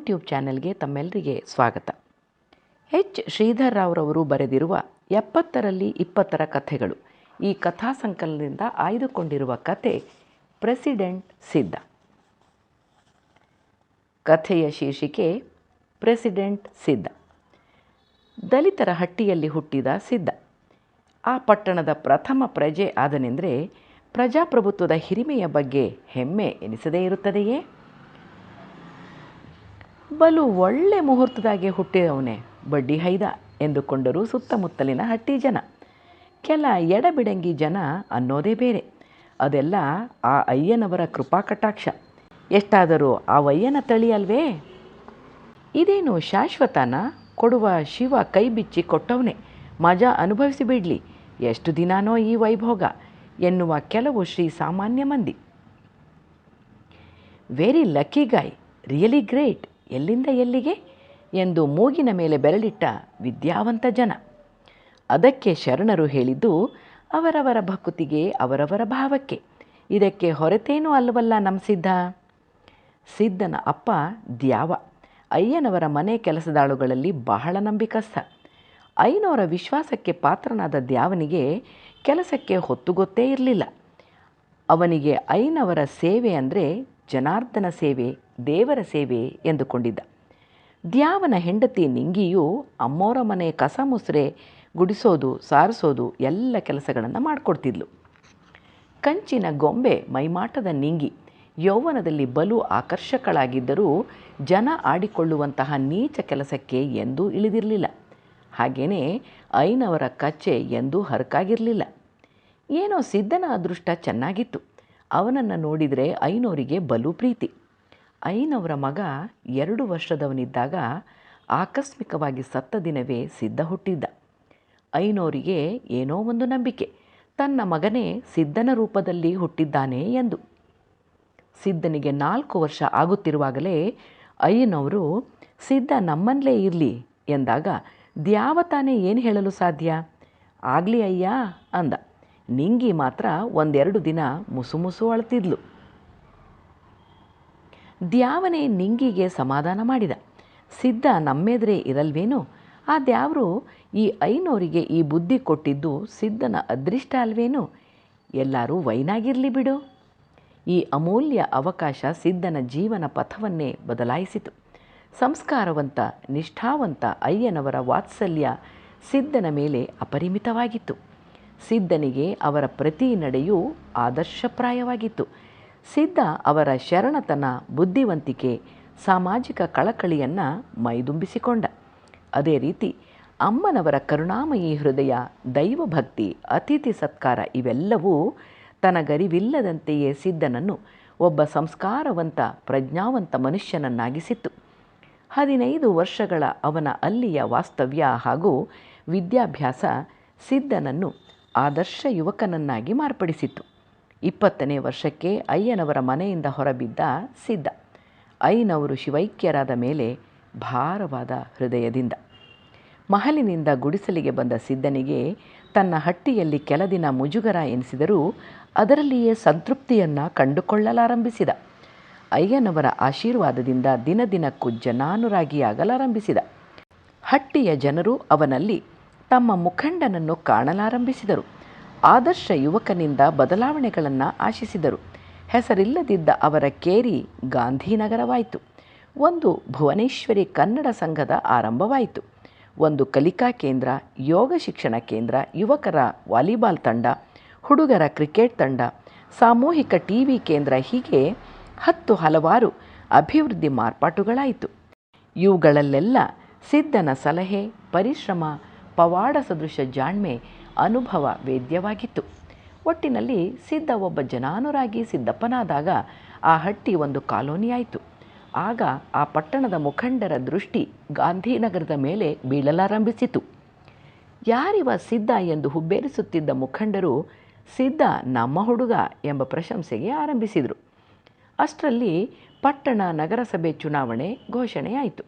YouTube ಚಾನೆಲ್ಗೆ ತಮ್ಮೆಲ್ಲರಿಗೆ ಸ್ವಾಗತ. H. Sridhar ರಾವ್ರವರು ಬರೆದಿರುವ ಎಪ್ಪತ್ತರಲ್ಲಿ ಇಪ್ಪತ್ತರ ಕಥೆಗಳು. ಈ ಕಥಾ ಸಂಕಲನದಿಂದ ಆಯ್ದುಕೊಂಡಿರುವ ಕತೆ ಪ್ರೆಸಿಡೆಂಟ್ ಸಿದ್ಧ. ಕಥೆಯ ಶೀರ್ಷಿಕೆ ಪ್ರೆಸಿಡೆಂಟ್ ಸಿದ್ಧ. ದಲಿತರ ಹಟ್ಟಿಯಲ್ಲಿ ಹುಟ್ಟಿದ ಸಿದ್ಧ. ಆ ಪಟ್ಟಣದ ಪ್ರಥಮ ಪ್ರಜೆ ಆದನೆಂದರೆ ಪ್ರಜಾಪ್ರಭುತ್ವದ ಹಿರಿಮೆಯ ಬಗ್ಗೆ ಹೆಮ್ಮೆ ಎನಿಸದೇ ಇರುತ್ತದೆಯೇ? ಬಲು ಒಳ್ಳೆ ಮುಹೂರ್ತದಾಗೆ ಹುಟ್ಟಿದವನೇ ಬಡ್ಡಿ ಹೈದ ಎಂದುಕೊಂಡರು ಸುತ್ತಮುತ್ತಲಿನ ಹಟ್ಟಿ ಜನ. ಕೆಲ ಎಡಬಿಡಂಗಿ ಜನ ಅನ್ನೋದೇ ಬೇರೆ. ಅದೆಲ್ಲ ಆ ಅಯ್ಯನವರ ಕೃಪಾ ಕಟಾಕ್ಷ ಎಷ್ಟಾದರೂ ಆ ವಯ್ಯನ ತಳಿ ಅಲ್ವೇ? ಇದೇನು ಶಾಶ್ವತನ? ಕೊಡುವ ಶಿವ ಕೈ ಬಿಚ್ಚಿ ಕೊಟ್ಟವನೇ. ಮಜಾ ಅನುಭವಿಸಿ ಬಿಡಲಿ. ಎಷ್ಟು ದಿನಾನೋ ಈ ವೈಭೋಗ. ಎನ್ನುವ ಕೆಲವು ಶ್ರೀ ಸಾಮಾನ್ಯ ಮಂದಿ. Very lucky guy really great ಎಲ್ಲಿಂದ ಎಲ್ಲಿಗೆ ಎಂದು ಮೂಗಿನ ಮೇಲೆ ಬೆರಳಿಟ್ಟ ವಿದ್ಯಾವಂತ ಜನ. ಅದಕ್ಕೆ ಶರಣರು ಹೇಳಿದ್ದು, ಅವರವರ ಭಕುತಿಗೆ, ಅವರವರ ಭಾವಕ್ಕೆ. ಇದಕ್ಕೆ ಹೊರತೇನೂ ಅಲ್ಲವಲ್ಲ ನಮ್ಮ ಸಿದ್ಧ? ಸಿದ್ಧನ ಅಪ್ಪ ದ್ಯಾವ. ಅಯ್ಯನವರ ಮನೆ ಕೆಲಸದಾಳುಗಳಲ್ಲಿ ಬಹಳ ನಂಬಿಕಸ್ಥ. ಐನವರ ವಿಶ್ವಾಸಕ್ಕೆ ಪಾತ್ರನಾದ ದ್ಯಾವನಿಗೆ ಕೆಲಸಕ್ಕೆ ಹೊತ್ತು ಗೊತ್ತೇ ಇರಲಿಲ್ಲ. ಅವನಿಗೆ ಐನವರ ಸೇವೆ ಅಂದರೆ ಜನಾರ್ದನ ಸೇವೆ, ದೇವರ ಸೇವೆ ಎಂದುಕೊಂಡಿದ್ದ. ದ್ಯಾವನ ಹೆಂಡತಿ ನಿಂಗಿಯು ಅಮ್ಮೋರ ಮನೆ ಕಸ ಮುಸ್ರೆ ಗುಡಿಸೋದು, ಸಾರಿಸೋದು ಎಲ್ಲ ಕೆಲಸಗಳನ್ನು ಮಾಡಿಕೊಡ್ತಿದ್ಲು. ಕಂಚಿನ ಗೊಂಬೆ ಮೈಮಾಟದ ನಿಂಗಿ, ಯೌವನದಲ್ಲಿ ಬಲು ಆಕರ್ಷಕಳಾಗಿದ್ದರೂ ಜನ ಆಡಿಕೊಳ್ಳುವಂತಹ ನೀಚ ಕೆಲಸಕ್ಕೆ ಎಂದೂ ಇಳಿದಿರಲಿಲ್ಲ. ಹಾಗೆಯೇ ಐನವರ ಕಚ್ಚೆ ಎಂದೂ ಹರಕಾಗಿರಲಿಲ್ಲ. ಏನೋ ಸಿದ್ಧನ ಅದೃಷ್ಟ ಚೆನ್ನಾಗಿತ್ತು. ಅವನನ್ನು ನೋಡಿದರೆ ಐನೋರಿಗೆ ಬಲು ಪ್ರೀತಿ. ಐನವರ ಮಗ ಎರಡು ವರ್ಷದವನಿದ್ದಾಗ ಆಕಸ್ಮಿಕವಾಗಿ ಸತ್ತ ದಿನವೇ ಸಿದ್ಧ ಹುಟ್ಟಿದ್ದ. ಐನೋರಿಗೆ ಏನೋ ಒಂದು ನಂಬಿಕೆ. ತನ್ನ ಮಗನೇ ಸಿದ್ಧನ ರೂಪದಲ್ಲಿ ಹುಟ್ಟಿದ್ದಾನೆ ಎಂದು. ಸಿದ್ಧನಿಗೆ ನಾಲ್ಕು ವರ್ಷ ಆಗುತ್ತಿರುವಾಗಲೇ ಅಯ್ಯನವರು ಸಿದ್ಧ ನಮ್ಮಲ್ಲೇ ಇರಲಿ ಎಂದಾಗ, ದ್ಯಾವ ತಾನೇ ಏನು ಹೇಳಲು ಸಾಧ್ಯ? ಆಗಲಿ ಅಯ್ಯ, ಅಂದ. ನಿಂಗಿ ಮಾತ್ರ ಒಂದೆರಡು ದಿನ ಮುಸುಮುಸು ಮುಸು ಅಳ್ತಿದ್ಲು. ದ್ಯಾವನೆ ನಿಂಗಿಗೆ ಸಮಾಧಾನ ಮಾಡಿದ. ಸಿದ್ಧ ನಮ್ಮೆದ್ರೆ ಇರಲ್ವೇನೋ? ಆ ದ್ಯಾವರು ಈ ಐನೋರಿಗೆ ಈ ಬುದ್ಧಿ ಕೊಟ್ಟಿದ್ದು ಸಿದ್ಧನ ಅದೃಷ್ಟ ಅಲ್ವೇನು? ಎಲ್ಲರೂ ವೈನಾಗಿರಲಿ ಬಿಡು. ಈ ಅಮೂಲ್ಯ ಅವಕಾಶ ಸಿದ್ಧನ ಜೀವನ ಪಥವನ್ನೇ ಬದಲಾಯಿಸಿತು. ಸಂಸ್ಕಾರವಂತ, ನಿಷ್ಠಾವಂತ ಅಯ್ಯನವರ ವಾತ್ಸಲ್ಯ ಸಿದ್ಧನ ಮೇಲೆ ಅಪರಿಮಿತವಾಗಿತ್ತು. ಸಿದ್ಧನಿಗೆ ಅವರ ಪ್ರತಿ ನಡೆಯೂ ಆದರ್ಶಪ್ರಾಯವಾಗಿತ್ತು. ಸಿದ್ಧ ಅವರ ಶರಣತನ, ಬುದ್ಧಿವಂತಿಕೆ, ಸಾಮಾಜಿಕ ಕಳಕಳಿಯನ್ನು ಮೈದುಂಬಿಸಿಕೊಂಡ. ಅದೇ ರೀತಿ ಅಮ್ಮನವರ ಕರುಣಾಮಯಿ ಹೃದಯ, ದೈವಭಕ್ತಿ, ಅತಿಥಿ ಸತ್ಕಾರ ಇವೆಲ್ಲವೂ ತನಗರಿವಿಲ್ಲದಂತೆಯೇ ಸಿದ್ಧನನ್ನು ಒಬ್ಬ ಸಂಸ್ಕಾರವಂತ, ಪ್ರಜ್ಞಾವಂತ ಮನುಷ್ಯನನ್ನಾಗಿಸಿತ್ತು. ಹದಿನೈದು ವರ್ಷಗಳ ಅವನ ಅಲ್ಲಿಯ ವಾಸ್ತವ್ಯ ಹಾಗೂ ವಿದ್ಯಾಭ್ಯಾಸ ಸಿದ್ಧನನ್ನು ಆದರ್ಶ ಯುವಕನನ್ನಾಗಿ ಮಾರ್ಪಡಿಸಿತ್ತು ಇಪ್ಪತ್ತನೇ ವರ್ಷಕ್ಕೆ ಅಯ್ಯನವರ ಮನೆಯಿಂದ ಹೊರಬಿದ್ದ ಸಿದ್ಧ. ಅಯ್ಯನವರು ಶಿವೈಕ್ಯರಾದ ಮೇಲೆ ಭಾರವಾದ ಹೃದಯದಿಂದ. ಮಹಲಿನಿಂದ ಗುಡಿಸಲಿಗೆ ಬಂದ ಸಿದ್ಧನಿಗೆ ತನ್ನ ಹಟ್ಟಿಯಲ್ಲಿ ಕೆಲ ದಿನ ಮುಜುಗರ ಎನಿಸಿದರೂ ಅದರಲ್ಲಿಯೇ ಸಂತೃಪ್ತಿಯನ್ನು ಕಂಡುಕೊಳ್ಳಲಾರಂಭಿಸಿದ. ಅಯ್ಯನವರ ಆಶೀರ್ವಾದದಿಂದ ದಿನ ದಿನಕ್ಕೂ ಜನಾನುರಾಗಿಯಾಗಲಾರಂಭಿಸಿದ. ಹಟ್ಟಿಯ ಜನರು ಅವನಲ್ಲಿ ತಮ್ಮ ಮುಖಂಡನನ್ನು ಕಾಣಲಾರಂಭಿಸಿದರು. ಆದರ್ಶ ಯುವಕನಿಂದ ಬದಲಾವಣೆಗಳನ್ನು ಆಶಿಸಿದರು. ಹೆಸರಿಲ್ಲದಿದ್ದ ಅವರ ಕೇರಿ ಗಾಂಧಿನಗರವಾಯಿತು. ಒಂದು ಭುವನೇಶ್ವರಿ ಕನ್ನಡ ಸಂಘದ ಆರಂಭವಾಯಿತು. ಒಂದು ಕಲಿಕಾ ಕೇಂದ್ರ, ಯೋಗ ಶಿಕ್ಷಣ ಕೇಂದ್ರ, ಯುವಕರ ವಾಲಿಬಾಲ್ ತಂಡ, ಹುಡುಗರ ಕ್ರಿಕೆಟ್ ತಂಡ, ಸಾಮೂಹಿಕ ಟಿ ವಿ ಕೇಂದ್ರ ಹೀಗೆ ಹತ್ತು ಹಲವಾರು ಅಭಿವೃದ್ಧಿ ಮಾರ್ಪಾಟುಗಳಾಯಿತು. ಇವುಗಳಲ್ಲೆಲ್ಲ ಸಿದ್ಧನ ಸಲಹೆ, ಪರಿಶ್ರಮ ಪವಾಡ ಸದೃಶ ಜಾಣ್ಮೆ ಅನುಭವ ವೇದ್ಯವಾಗಿತ್ತು. ಒಟ್ಟಿನಲ್ಲಿ ಸಿದ್ಧ ಒಬ್ಬ ಜನಾನುರಾಗಿ ಸಿದ್ದಪ್ಪನಾದಾಗ ಆ ಹಟ್ಟಿ ಒಂದು ಕಾಲೋನಿಯಾಯಿತು. ಆಗ ಆ ಪಟ್ಟಣದ ಮುಖಂಡರ ದೃಷ್ಟಿ ಗಾಂಧಿನಗರದ ಮೇಲೆ ಬೀಳಲಾರಂಭಿಸಿತು. ಯಾರಿವ ಸಿದ್ಧ ಎಂದು ಹುಬ್ಬೇರಿಸುತ್ತಿದ್ದ ಮುಖಂಡರು ಸಿದ್ಧ ನಮ್ಮ ಹುಡುಗ ಎಂಬ ಪ್ರಶಂಸೆಗೆ ಆರಂಭಿಸಿದರು. ಅಷ್ಟರಲ್ಲಿ ಪಟ್ಟಣ ನಗರಸಭೆ ಚುನಾವಣೆ ಘೋಷಣೆಯಾಯಿತು.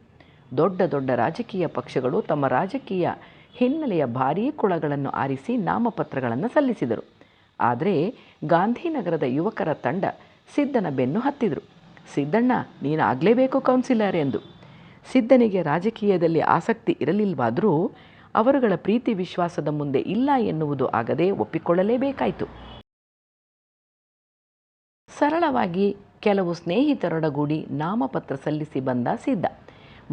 ದೊಡ್ಡ ದೊಡ್ಡ ರಾಜಕೀಯ ಪಕ್ಷಗಳು ತಮ್ಮ ರಾಜಕೀಯ ಹಿನ್ನೆಲೆಯ ಭಾರೀ ಕುಳಗಳನ್ನು ಆರಿಸಿ ನಾಮಪತ್ರಗಳನ್ನು ಸಲ್ಲಿಸಿದರು. ಆದರೆ ಗಾಂಧಿನಗರದ ಯುವಕರ ತಂಡ ಸಿದ್ದನ ಬೆನ್ನು ಹತ್ತಿದರು. ಸಿದ್ದಣ್ಣ, ನೀನು ಆಗಲೇಬೇಕು ಕೌನ್ಸಿಲರ್ ಎಂದು. ಸಿದ್ದನಿಗೆ ರಾಜಕೀಯದಲ್ಲಿ ಆಸಕ್ತಿ ಇರಲಿಲ್ವಾದರೂ ಅವರುಗಳ ಪ್ರೀತಿ ವಿಶ್ವಾಸದ ಮುಂದೆ ಇಲ್ಲ ಎನ್ನುವುದು ಆಗದೆ ಒಪ್ಪಿಕೊಳ್ಳಲೇಬೇಕಾಯಿತು. ಸರಳವಾಗಿ ಕೆಲವು ಸ್ನೇಹಿತರೊಡಗೂಡಿ ನಾಮಪತ್ರ ಸಲ್ಲಿಸಿ ಬಂದ ಸಿದ್ಧ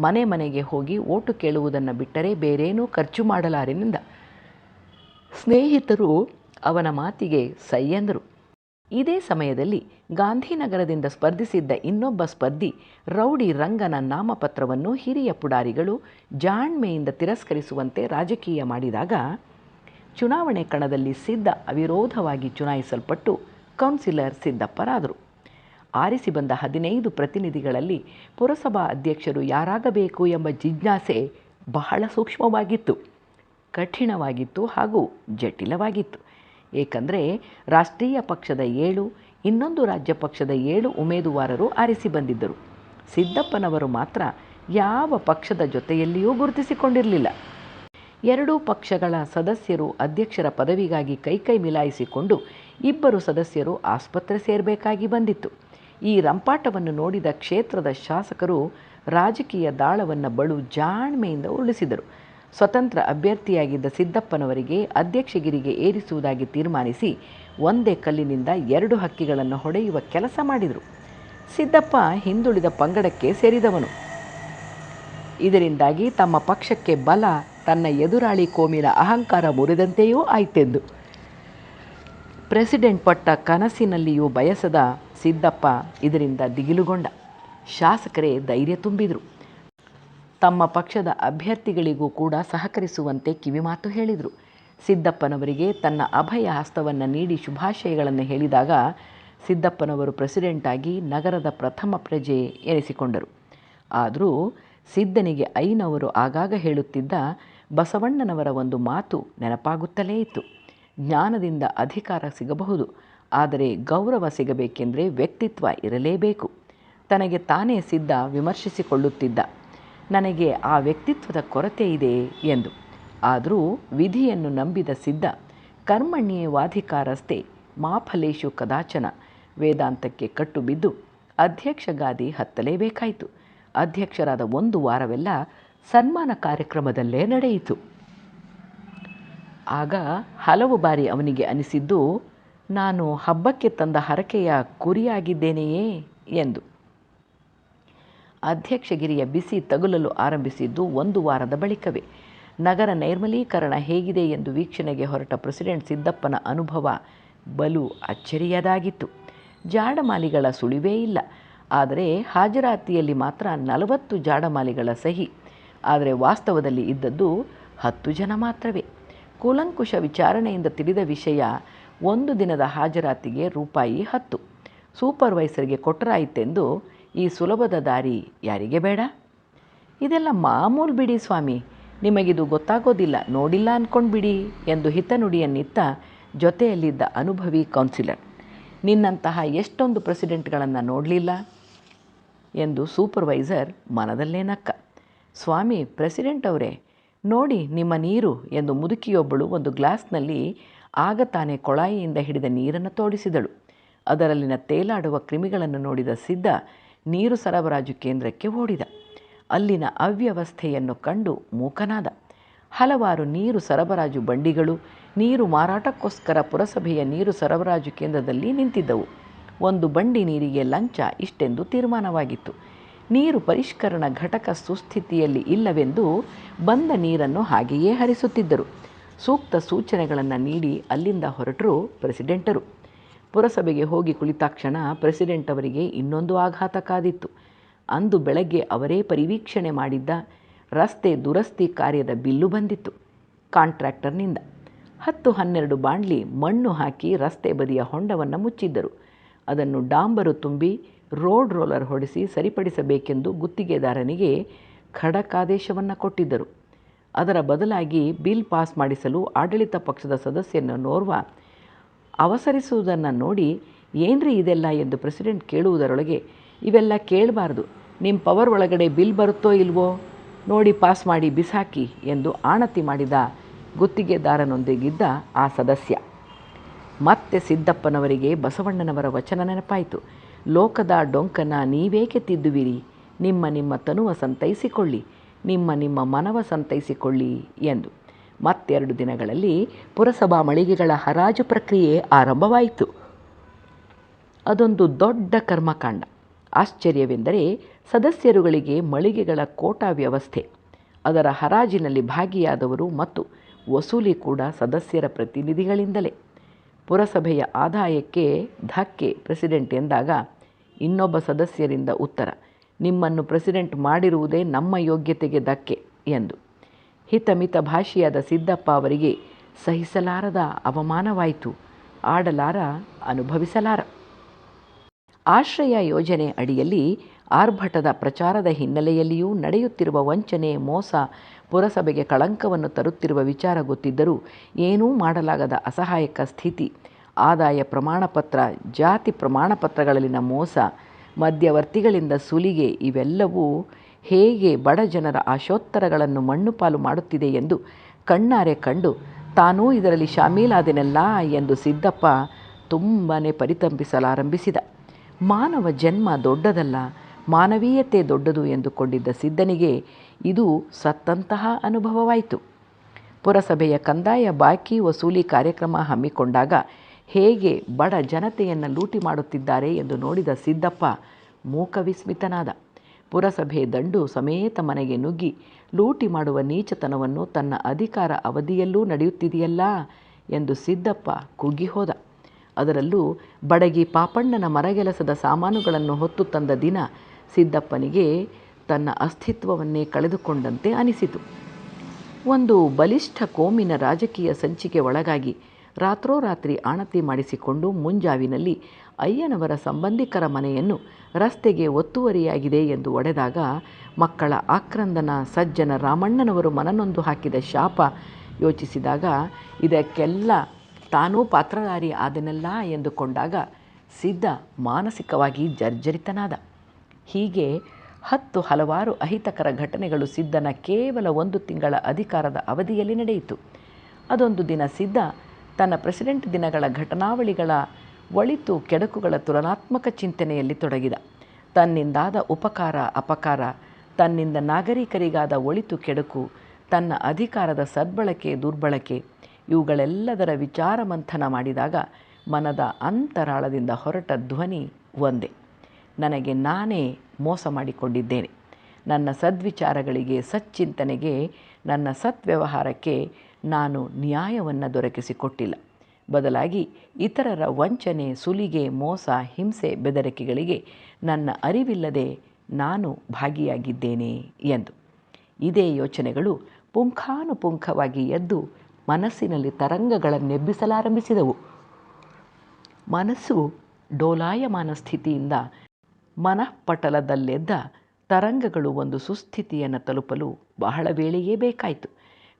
ಮನೆ ಮನೆಗೆ ಹೋಗಿ ಓಟು ಕೇಳುವುದನ್ನು ಬಿಟ್ಟರೆ ಬೇರೇನೂ ಖರ್ಚು ಮಾಡಲಾರಿನಿಂದ. ಸ್ನೇಹಿತರು ಅವನ ಮಾತಿಗೆ ಸೈ ಎಂದರು ಇದೇ ಸಮಯದಲ್ಲಿ ಗಾಂಧಿನಗರದಿಂದ ಸ್ಪರ್ಧಿಸಿದ್ದ ಇನ್ನೊಬ್ಬ ಸ್ಪರ್ಧಿ ರೌಡಿ ರಂಗನ ನಾಮಪತ್ರವನ್ನು ಹಿರಿಯ ಪುಡಾರಿಗಳು ಜಾಣ್ಮೆಯಿಂದ ತಿರಸ್ಕರಿಸುವಂತೆ ರಾಜಕೀಯ ಮಾಡಿದಾಗ ಚುನಾವಣೆ ಕಣದಲ್ಲಿ ಸಿದ್ಧ ಅವಿರೋಧವಾಗಿ ಚುನಾಯಿಸಲ್ಪಟ್ಟು ಕೌನ್ಸಿಲರ್ ಸಿದ್ದಪ್ಪರಾದರು. ಆರಿಸಿ ಬಂದ ಹದಿನೈದು ಪ್ರತಿನಿಧಿಗಳಲ್ಲಿ ಪುರಸಭಾ ಅಧ್ಯಕ್ಷರು ಯಾರಾಗಬೇಕು ಎಂಬ ಜಿಜ್ಞಾಸೆ ಬಹಳ ಸೂಕ್ಷ್ಮವಾಗಿತ್ತು. ಕಠಿಣವಾಗಿತ್ತು ಹಾಗೂ ಜಟಿಲವಾಗಿತ್ತು. ಏಕೆಂದರೆ ರಾಷ್ಟ್ರೀಯ ಪಕ್ಷದ ಏಳು, ಇನ್ನೊಂದು ರಾಜ್ಯ ಪಕ್ಷದ ಏಳು ಉಮೇದುವಾರರು ಆರಿಸಿ ಬಂದಿದ್ದರು. ಸಿದ್ದಪ್ಪನವರು ಮಾತ್ರ ಯಾವ ಪಕ್ಷದ ಜೊತೆಯಲ್ಲಿಯೂ ಗುರುತಿಸಿಕೊಂಡಿರಲಿಲ್ಲ. ಎರಡೂ ಪಕ್ಷಗಳ ಸದಸ್ಯರು ಅಧ್ಯಕ್ಷರ ಪದವಿಗಾಗಿ ಕೈಕೈ ಮಿಲಾಯಿಸಿಕೊಂಡು ಇಬ್ಬರು ಸದಸ್ಯರು ಆಸ್ಪತ್ರೆ ಸೇರಬೇಕಾಗಿ ಬಂದಿತ್ತು. ಈ ರಂಪಾಟವನ್ನು ನೋಡಿದ ಕ್ಷೇತ್ರದ ಶಾಸಕರು ರಾಜಕೀಯ ದಾಳವನ್ನು ಬಳು ಜಾಣ್ಮೆಯಿಂದ ಉರುಳಿಸಿದರು. ಸ್ವತಂತ್ರ ಅಭ್ಯರ್ಥಿಯಾಗಿದ್ದ ಸಿದ್ದಪ್ಪನವರಿಗೆ ಅಧ್ಯಕ್ಷಗಿರಿಗೆ ಏರಿಸುವುದಾಗಿ ತೀರ್ಮಾನಿಸಿ ಒಂದೇ ಕಲ್ಲಿನಿಂದ ಎರಡು ಹಕ್ಕಿಗಳನ್ನು ಹೊಡೆಯುವ ಕೆಲಸ ಮಾಡಿದರು. ಸಿದ್ದಪ್ಪ ಹಿಂದುಳಿದ ಪಂಗಡಕ್ಕೆ ಸೇರಿದವನು. ಇದರಿಂದಾಗಿ ತಮ್ಮ ಪಕ್ಷಕ್ಕೆ ಬಲ, ತನ್ನ ಎದುರಾಳಿ ಕೋಮಿನ ಅಹಂಕಾರ ಮುರಿದಂತೆಯೂ ಆಯ್ತೆಂದು. ಪ್ರೆಸಿಡೆಂಟ್ ಪಟ್ಟ ಕನಸಿನಲ್ಲಿಯೂ ಬಯಸದ ಸಿದ್ದಪ್ಪ ಇದರಿಂದ ದಿಗಿಲುಗೊಂಡ. ಶಾಸಕರೇ ಧೈರ್ಯ ತುಂಬಿದರು. ತಮ್ಮ ಪಕ್ಷದ ಅಭ್ಯರ್ಥಿಗಳಿಗೂ ಕೂಡ ಸಹಕರಿಸುವಂತೆ ಕಿವಿಮಾತು ಹೇಳಿದರು. ಸಿದ್ದಪ್ಪನವರಿಗೆ ತನ್ನ ಅಭಯ ಹಸ್ತವನ್ನು ನೀಡಿ ಶುಭಾಶಯಗಳನ್ನು ಹೇಳಿದಾಗ ಸಿದ್ದಪ್ಪನವರು ಪ್ರೆಸಿಡೆಂಟಾಗಿ ನಗರದ ಪ್ರಥಮ ಪ್ರಜೆ ಎನಿಸಿಕೊಂಡರು. ಆದರೂ ಸಿದ್ದನಿಗೆ ಐನವರು ಆಗಾಗ ಹೇಳುತ್ತಿದ್ದ ಬಸವಣ್ಣನವರ ಒಂದು ಮಾತು ನೆನಪಾಗುತ್ತಲೇ ಇತ್ತು. ಜ್ಞಾನದಿಂದ ಅಧಿಕಾರ ಸಿಗಬಹುದು. ಆದರೆ ಗೌರವ ಸಿಗಬೇಕೆಂದರೆ ವ್ಯಕ್ತಿತ್ವ ಇರಲೇಬೇಕು. ತನಗೆ ತಾನೇ ಸಿದ್ಧ ವಿಮರ್ಶಿಸಿಕೊಳ್ಳುತ್ತಿದ್ದ. ನನಗೆ ಆ ವ್ಯಕ್ತಿತ್ವದ ಕೊರತೆ ಇದೆ ಎಂದು. ಆದರೂ ವಿಧಿಯನ್ನು ನಂಬಿದ ಸಿದ್ಧ, ಕರ್ಮಣ್ಯೇವಾಧಿಕಾರಸ್ಥೆ ಮಾಫಲೇಶು ಕದಾಚನ. ವೇದಾಂತಕ್ಕೆ ಕಟ್ಟುಬಿದ್ದು ಬಿದ್ದು ಅಧ್ಯಕ್ಷ ಗಾದಿ ಹತ್ತಲೇಬೇಕಾಯಿತು. ಅಧ್ಯಕ್ಷರಾದ ಒಂದು ವಾರವೆಲ್ಲ ಸನ್ಮಾನ ಕಾರ್ಯಕ್ರಮದಲ್ಲೇ ನಡೆಯಿತು. ಆಗ ಹಲವು ಬಾರಿ ಅವನಿಗೆ ಅನಿಸಿದ್ದು, ನಾನು ಹಬ್ಬಕ್ಕೆ ತಂದ ಹರಕೆಯ ಕುರಿಯಾಗಿದ್ದೇನೆಯೇ? ಎಂದು. ಅಧ್ಯಕ್ಷಗಿರಿಯ ಬಿಸಿ ತಗುಲಲು ಆರಂಭಿಸಿದ್ದು ಒಂದು ವಾರದ ಬಳಿಕವೇ. ನಗರ ನೈರ್ಮಲೀಕರಣ ಹೇಗಿದೆ ಎಂದು ವೀಕ್ಷಣೆಗೆ ಹೊರಟ ಪ್ರೆಸಿಡೆಂಟ್ ಸಿದ್ದಪ್ಪನ ಅನುಭವ ಬಲು ಅಚ್ಚರಿಯದಾಗಿತ್ತು. ಜಾಡಮಾಲಿಗಳ ಸುಳಿವೇ ಇಲ್ಲ. ಆದರೆ ಹಾಜರಾತಿಯಲ್ಲಿ ಮಾತ್ರ ನಲವತ್ತು ಜಾಡಮಾಲಿಗಳ ಸಹಿ. ಆದರೆ ವಾಸ್ತವದಲ್ಲಿ ಇದ್ದದ್ದು ಹತ್ತು ಜನ ಮಾತ್ರವೇ. ಕೂಲಂಕುಷ ವಿಚಾರಣೆಯಿಂದ ತಿಳಿದ ವಿಷಯ, ಒಂದು ದಿನದ ಹಾಜರಾತಿಗೆ ರೂಪಾಯಿ ಹತ್ತು. ಸೂಪರ್ವೈಸರ್ಗೆ ಕೊಟ್ಟರಾಯಿತೆಂದು ಈ ಸುಲಭದ ದಾರಿ ಯಾರಿಗೆ ಬೇಡ? ಇದೆಲ್ಲ ಮಾಮೂಲು ಬಿಡಿ ಸ್ವಾಮಿ. ನಿಮಗಿದು ಗೊತ್ತಾಗೋದಿಲ್ಲ, ನೋಡಿಲ್ಲ ಅಂದ್ಕೊಂಡು ಬಿಡಿ ಎಂದು ಹಿತನುಡಿಯನ್ನಿತ್ತ ಜೊತೆಯಲ್ಲಿದ್ದ ಅನುಭವಿ ಕೌನ್ಸಿಲರ್. ನಿನ್ನಂತಹ ಎಷ್ಟೊಂದು ಪ್ರೆಸಿಡೆಂಟ್ಗಳನ್ನು ನೋಡಲಿಲ್ಲ? ಎಂದು ಸೂಪರ್ವೈಸರ್ ಮನದಲ್ಲೇ ನಕ್ಕ ಸ್ವಾಮಿ, ಪ್ರೆಸಿಡೆಂಟ್ ಅವರೇ ನೋಡಿ ನಿಮ್ಮ ನೀರು ಎಂದು ಮುದುಕಿಯೊಬ್ಬಳು ಒಂದು ಗ್ಲಾಸ್ನಲ್ಲಿ ಆಗ ತಾನೇ ಕೊಳಾಯಿಯಿಂದ ಹಿಡಿದ ನೀರನ್ನು ತೋಡಿಸಿದಳು. ಅದರಲ್ಲಿನ ತೇಲಾಡುವ ಕ್ರಿಮಿಗಳನ್ನು ನೋಡಿದ ಸಿದ್ಧ ನೀರು ಸರಬರಾಜು ಕೇಂದ್ರಕ್ಕೆ ಓಡಿದ. ಅಲ್ಲಿನ ಅವ್ಯವಸ್ಥೆಯನ್ನು ಕಂಡು ಮೂಕನಾದ. ಹಲವಾರು ನೀರು ಸರಬರಾಜು ಬಂಡಿಗಳು, ನೀರು ಮಾರಾಟಕ್ಕೋಸ್ಕರ ಪುರಸಭೆಯ ನೀರು ಸರಬರಾಜು ಕೇಂದ್ರದಲ್ಲಿ ನಿಂತಿದ್ದವು. ಒಂದು ಬಂಡಿ ನೀರಿಗೆ ಲಂಚ ಇಷ್ಟೆಂದು ತೀರ್ಮಾನವಾಗಿತ್ತು. ನೀರು ಪರಿಷ್ಕರಣ ಘಟಕ ಸುಸ್ಥಿತಿಯಲ್ಲಿ ಇಲ್ಲವೆಂದು ಬಂದ ನೀರನ್ನು ಹಾಗೆಯೇ ಹರಿಸುತ್ತಿದ್ದರು. ಸೂಕ್ತ ಸೂಚನೆಗಳನ್ನು ನೀಡಿ ಅಲ್ಲಿಂದ ಹೊರಟರು ಪ್ರೆಸಿಡೆಂಟರು. ಪುರಸಭೆಗೆ ಹೋಗಿ ಕುಳಿತಾಕ್ಷಣ ಪ್ರೆಸಿಡೆಂಟ್ ಅವರಿಗೆ ಇನ್ನೊಂದು ಆಘಾತ ಕಾದಿತ್ತು. ಅಂದು ಬೆಳಗ್ಗೆ ಅವರೇ ಪರಿವೀಕ್ಷಣೆ ಮಾಡಿದ್ದ ರಸ್ತೆ ದುರಸ್ತಿ ಕಾರ್ಯದ ಬಿಲ್ಲು ಬಂದಿತ್ತು. ಕಾಂಟ್ರಾಕ್ಟರ್ನಿಂದ ಹತ್ತು ಹನ್ನೆರಡು ಬಾಂಡ್ಲಿ ಮಣ್ಣು ಹಾಕಿ ರಸ್ತೆ ಬದಿಯ ಹೊಂಡವನ್ನು ಮುಚ್ಚಿದ್ದರು. ಅದನ್ನು ಡಾಂಬರು ತುಂಬಿ ರೋಡ್ ರೋಲರ್ ಹೊಡೆಸಿ ಸರಿಪಡಿಸಬೇಕೆಂದು ಗುತ್ತಿಗೆದಾರನಿಗೆ ಖಡಕಾದೇಶವನ್ನು ಕೊಟ್ಟಿದ್ದರು. ಅದರ ಬದಲಾಗಿ ಬಿಲ್ ಪಾಸ್ ಮಾಡಿಸಲು ಆಡಳಿತ ಪಕ್ಷದ ಸದಸ್ಯನೋರ್ವ ಅವಸರಿಸುವುದನ್ನು ನೋಡಿ, ಏನ್ರಿ ಇದೆಲ್ಲ? ಎಂದು ಪ್ರೆಸಿಡೆಂಟ್ ಕೇಳುವುದರೊಳಗೆ, ಇವೆಲ್ಲ ಕೇಳಬಾರ್ದು. ನಿಮ್ಮ ಪವರ್ ಒಳಗಡೆ ಬಿಲ್ ಬರುತ್ತೋ ಇಲ್ವೋ? ನೋಡಿ ಪಾಸ್ ಮಾಡಿ ಬಿಸಾಕಿ ಎಂದು ಆಣತಿ ಮಾಡಿದ ಗುತ್ತಿಗೆದಾರನೊಂದಿಗಿದ್ದ ಆ ಸದಸ್ಯ. ಮತ್ತೆ ಸಿದ್ದಪ್ಪನವರಿಗೆ ಬಸವಣ್ಣನವರ ವಚನ ನೆನಪಾಯಿತು. ಲೋಕದ ಡೊಂಕನ ನೀವೇಕೆ ತಿದ್ದುವಿರಿ? ನಿಮ್ಮ ನಿಮ್ಮ ತನುವ ಸಂತೈಸಿಕೊಳ್ಳಿ, ನಿಮ್ಮ ನಿಮ್ಮ ಮನವ ಸಂತೈಸಿಕೊಳ್ಳಿ ಎಂದು. ಮತ್ತೆರಡು ದಿನಗಳಲ್ಲಿ ಪುರಸಭಾ ಮಳಿಗೆಗಳ ಹರಾಜು ಪ್ರಕ್ರಿಯೆ ಆರಂಭವಾಯಿತು. ಅದೊಂದು ದೊಡ್ಡ ಕರ್ಮಕಾಂಡ. ಆಶ್ಚರ್ಯವೆಂದರೆ ಸದಸ್ಯರುಗಳಿಗೆ ಮಳಿಗೆಗಳ ಕೋಟಾ ವ್ಯವಸ್ಥೆ. ಅದರ ಹರಾಜಿನಲ್ಲಿ ಭಾಗಿಯಾದವರು ಮತ್ತು ವಸೂಲಿ ಕೂಡ ಸದಸ್ಯರ ಪ್ರತಿನಿಧಿಗಳಿಂದಲೇ. ಪುರಸಭೆಯ ಆದಾಯಕ್ಕೆ ಧಕ್ಕೆ ಪ್ರೆಸಿಡೆಂಟ್ ಎಂದಾಗ ಇನ್ನೊಬ್ಬ ಸದಸ್ಯರಿಂದ ಉತ್ತರ, ನಿಮ್ಮನ್ನು ಪ್ರೆಸಿಡೆಂಟ್ ಮಾಡಿರುವುದೇ ನಮ್ಮ ಯೋಗ್ಯತೆಗೆ ಧಕ್ಕೆ ಎಂದು. ಹಿತಮಿತ ಭಾಷೆಯಾದ ಸಿದ್ದಪ್ಪ ಅವರಿಗೆ ಸಹಿಸಲಾರದ ಅವಮಾನವಾಯಿತು, ಆಡಲಾರ ಅನುಭವಿಸಲಾರ. ಆಶ್ರಯ ಯೋಜನೆ ಅಡಿಯಲ್ಲಿ ಆರ್ಭಟದ ಪ್ರಚಾರದ ಹಿನ್ನೆಲೆಯಲ್ಲಿಯೂ ನಡೆಯುತ್ತಿರುವ ವಂಚನೆ, ಮೋಸ ಪುರಸಭೆಗೆ ಕಳಂಕವನ್ನು ತರುತ್ತಿರುವ ವಿಚಾರ ಗೊತ್ತಿದ್ದರೂ ಏನೂ ಮಾಡಲಾಗದ ಅಸಹಾಯಕ ಸ್ಥಿತಿ. ಆದಾಯ ಪ್ರಮಾಣಪತ್ರ, ಜಾತಿ ಪ್ರಮಾಣಪತ್ರಗಳಲ್ಲಿನ ಮೋಸ, ಮಧ್ಯವರ್ತಿಗಳಿಂದ ಸುಲಿಗೆ ಇವೆಲ್ಲವೂ ಹೇಗೆ ಬಡ ಜನರ ಆಶೋತ್ತರಗಳನ್ನು ಮಣ್ಣುಪಾಲು ಮಾಡುತ್ತಿದೆ ಎಂದು ಕಣ್ಣಾರೆ ಕಂಡು ತಾನೂ ಇದರಲ್ಲಿ ಶಾಮೀಲಾದೆನಲ್ಲ ಎಂದು ಸಿದ್ದಪ್ಪ ತುಂಬನೇ ಪರಿತಂಪಿಸಲಾರಂಭಿಸಿದ ಮಾನವ ಜನ್ಮ ದೊಡ್ಡದಲ್ಲ, ಮಾನವೀಯತೆ ದೊಡ್ಡದು ಎಂದುಕೊಂಡಿದ್ದ ಸಿದ್ಧನಿಗೆ ಇದು ಸತ್ತಂತಹ ಅನುಭವವಾಯಿತು. ಪುರಸಭೆಯ ಕಂದಾಯ ಬಾಕಿ ವಸೂಲಿ ಕಾರ್ಯಕ್ರಮ ಹಮ್ಮಿಕೊಂಡಾಗ ಹೇಗೆ ಬಡ ಜನತೆಯನ್ನು ಲೂಟಿ ಮಾಡುತ್ತಿದ್ದಾರೆ ಎಂದು ನೋಡಿದ ಸಿದ್ದಪ್ಪ ಮೂಕವಿಸ್ಮಿತನಾದ. ಪುರಸಭೆ ದಂಡು ಸಮೇತ ಮನೆಗೆ ನುಗ್ಗಿ ಲೂಟಿ ಮಾಡುವ ನೀಚತನವನ್ನು ತನ್ನ ಅಧಿಕಾರ ಅವಧಿಯಲ್ಲೂ ನಡೆಯುತ್ತಿದೆಯಲ್ಲ ಎಂದು ಸಿದ್ದಪ್ಪ ಕುಗ್ಗಿ ಹೋದ ಅದರಲ್ಲೂ ಬಡಗಿ ಪಾಪಣ್ಣನ ಮರಗೆಲಸದ ಸಾಮಾನುಗಳನ್ನು ಹೊತ್ತು ತಂದ ದಿನ ಸಿದ್ದಪ್ಪನಿಗೆ ತನ್ನ ಅಸ್ತಿತ್ವವನ್ನೇ ಕಳೆದುಕೊಂಡಂತೆ ಅನಿಸಿತು. ಒಂದು ಬಲಿಷ್ಠ ಕೋಮಿನ ರಾಜಕೀಯ ಸಂಚಿಕೆ ಒಳಗಾಗಿ ರಾತ್ರೋರಾತ್ರಿ ಆಣತಿ ಮಾಡಿಸಿಕೊಂಡು ಮುಂಜಾವಿನಲ್ಲಿ ಅಯ್ಯನವರ ಸಂಬಂಧಿಕರ ಮನೆಯನ್ನು ರಸ್ತೆಗೆ ಒತ್ತುವರಿಯಾಗಿದೆ ಎಂದು ಒಡೆದಾಗ ಮಕ್ಕಳ ಆಕ್ರಂದನ ಸಜ್ಜನ ರಾಮಣ್ಣನವರು ಮನನೊಂದು ಹಾಕಿದ ಶಾಪ ಯೋಚಿಸಿದಾಗ ಇದಕ್ಕೆಲ್ಲ ತಾನೂ ಪಾತ್ರಧಾರಿ ಆದನೆಲ್ಲ ಎಂದುಕೊಂಡಾಗ ಸಿದ್ಧ ಮಾನಸಿಕವಾಗಿ ಜರ್ಜರಿತನಾದ. ಹೀಗೆ ಹತ್ತು ಹಲವಾರು ಅಹಿತಕರ ಘಟನೆಗಳು ಸಿದ್ಧನ ಕೇವಲ ಒಂದು ತಿಂಗಳ ಅಧಿಕಾರದ ಅವಧಿಯಲ್ಲಿ ನಡೆಯಿತು. ಅದೊಂದು ದಿನ ಸಿದ್ಧ ತನ್ನ ಪ್ರೆಸಿಡೆಂಟ್ ದಿನಗಳ ಘಟನಾವಳಿಗಳ ಒಳಿತು ಕೆಡಕುಗಳ ತುಲನಾತ್ಮಕ ಚಿಂತನೆಯಲ್ಲಿ ತೊಡಗಿದ. ತನ್ನಿಂದಾದ ಉಪಕಾರ ಅಪಕಾರ, ತನ್ನಿಂದ ನಾಗರಿಕರಿಗಾದ ಒಳಿತು ಕೆಡಕು, ತನ್ನ ಅಧಿಕಾರದ ಸದ್ಬಳಕೆ ದುರ್ಬಳಕೆ, ಇವುಗಳೆಲ್ಲದರ ವಿಚಾರ ಮಂಥನ ಮಾಡಿದಾಗ ಮನದ ಅಂತರಾಳದಿಂದ ಹೊರಟ ಧ್ವನಿ ಒಂದೇ. ನನಗೆ ನಾನೇ ಮೋಸ ಮಾಡಿಕೊಂಡಿದ್ದೇನೆ. ನನ್ನ ಸದ್ವಿಚಾರಗಳಿಗೆ, ಸಚ್ಚಿಂತನೆಗೆ, ನನ್ನ ಸತ್ವ್ಯವಹಾರಕ್ಕೆ ನಾನು ನ್ಯಾಯವನ್ನು ದೊರಕಿಸಿಕೊಟ್ಟಿಲ್ಲ. ಬದಲಾಗಿ ಇತರರ ವಂಚನೆ, ಸುಲಿಗೆ, ಮೋಸ, ಹಿಂಸೆ, ಬೆದರಿಕೆಗಳಿಗೆ ನನ್ನ ಅರಿವಿಲ್ಲದೆ ನಾನು ಭಾಗಿಯಾಗಿದ್ದೇನೆ ಎಂದು. ಇದೇ ಯೋಚನೆಗಳು ಪುಂಖಾನುಪುಂಖವಾಗಿ ಎದ್ದು ಮನಸ್ಸಿನಲ್ಲಿ ತರಂಗಗಳನ್ನೆಬ್ಬಿಸಲಾರಂಭಿಸಿದವು. ಮನಸ್ಸು ಡೋಲಾಯಮಾನ ಸ್ಥಿತಿಯಿಂದ ಮನಃಪಟಲದಲ್ಲೆದ್ದ ತರಂಗಗಳು ಒಂದು ಸುಸ್ಥಿತಿಯನ್ನು ತಲುಪಲು ಬಹಳ ವೇಳೆಯೇ ಬೇಕಾಯಿತು.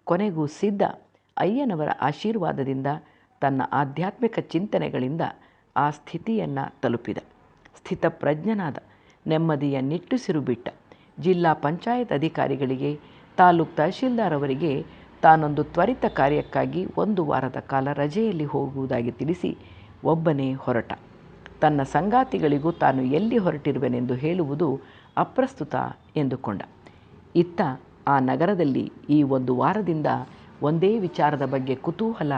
ಕೊನೆಗೂ ಸಿದ್ಧ ಅಯ್ಯನವರ ಆಶೀರ್ವಾದದಿಂದ ತನ್ನ ಆಧ್ಯಾತ್ಮಿಕ ಚಿಂತನೆಗಳಿಂದ ಆ ಸ್ಥಿತಿಯನ್ನು ತಲುಪಿದ. ಸ್ಥಿತಪ್ರಜ್ಞನಾದ ನೆಮ್ಮದಿಯ ನಿಟ್ಟುಸಿರು ಬಿಟ್ಟ. ಜಿಲ್ಲಾ ಪಂಚಾಯತ್ ಅಧಿಕಾರಿಗಳಿಗೆ, ತಾಲೂಕ್ ತಹಶೀಲ್ದಾರ್ ಅವರಿಗೆ ತಾನೊಂದು ತ್ವರಿತ ಕಾರ್ಯಕ್ಕಾಗಿ ಒಂದು ವಾರದ ಕಾಲ ರಜೆಯಲ್ಲಿ ಹೋಗುವುದಾಗಿ ತಿಳಿಸಿ ಒಬ್ಬನೇ ಹೊರಟ. ತನ್ನ ಸಂಗಾತಿಗಳಿಗೂ ತಾನು ಎಲ್ಲಿ ಹೊರಟಿರುವೆನೆಂದು ಹೇಳುವುದು ಅಪ್ರಸ್ತುತ ಎಂದುಕೊಂಡ. ಇತ್ತ ಆ ನಗರದಲ್ಲಿ ಈ ಒಂದು ವಾರದಿಂದ ಒಂದೇ ವಿಚಾರದ ಬಗ್ಗೆ ಕುತೂಹಲ,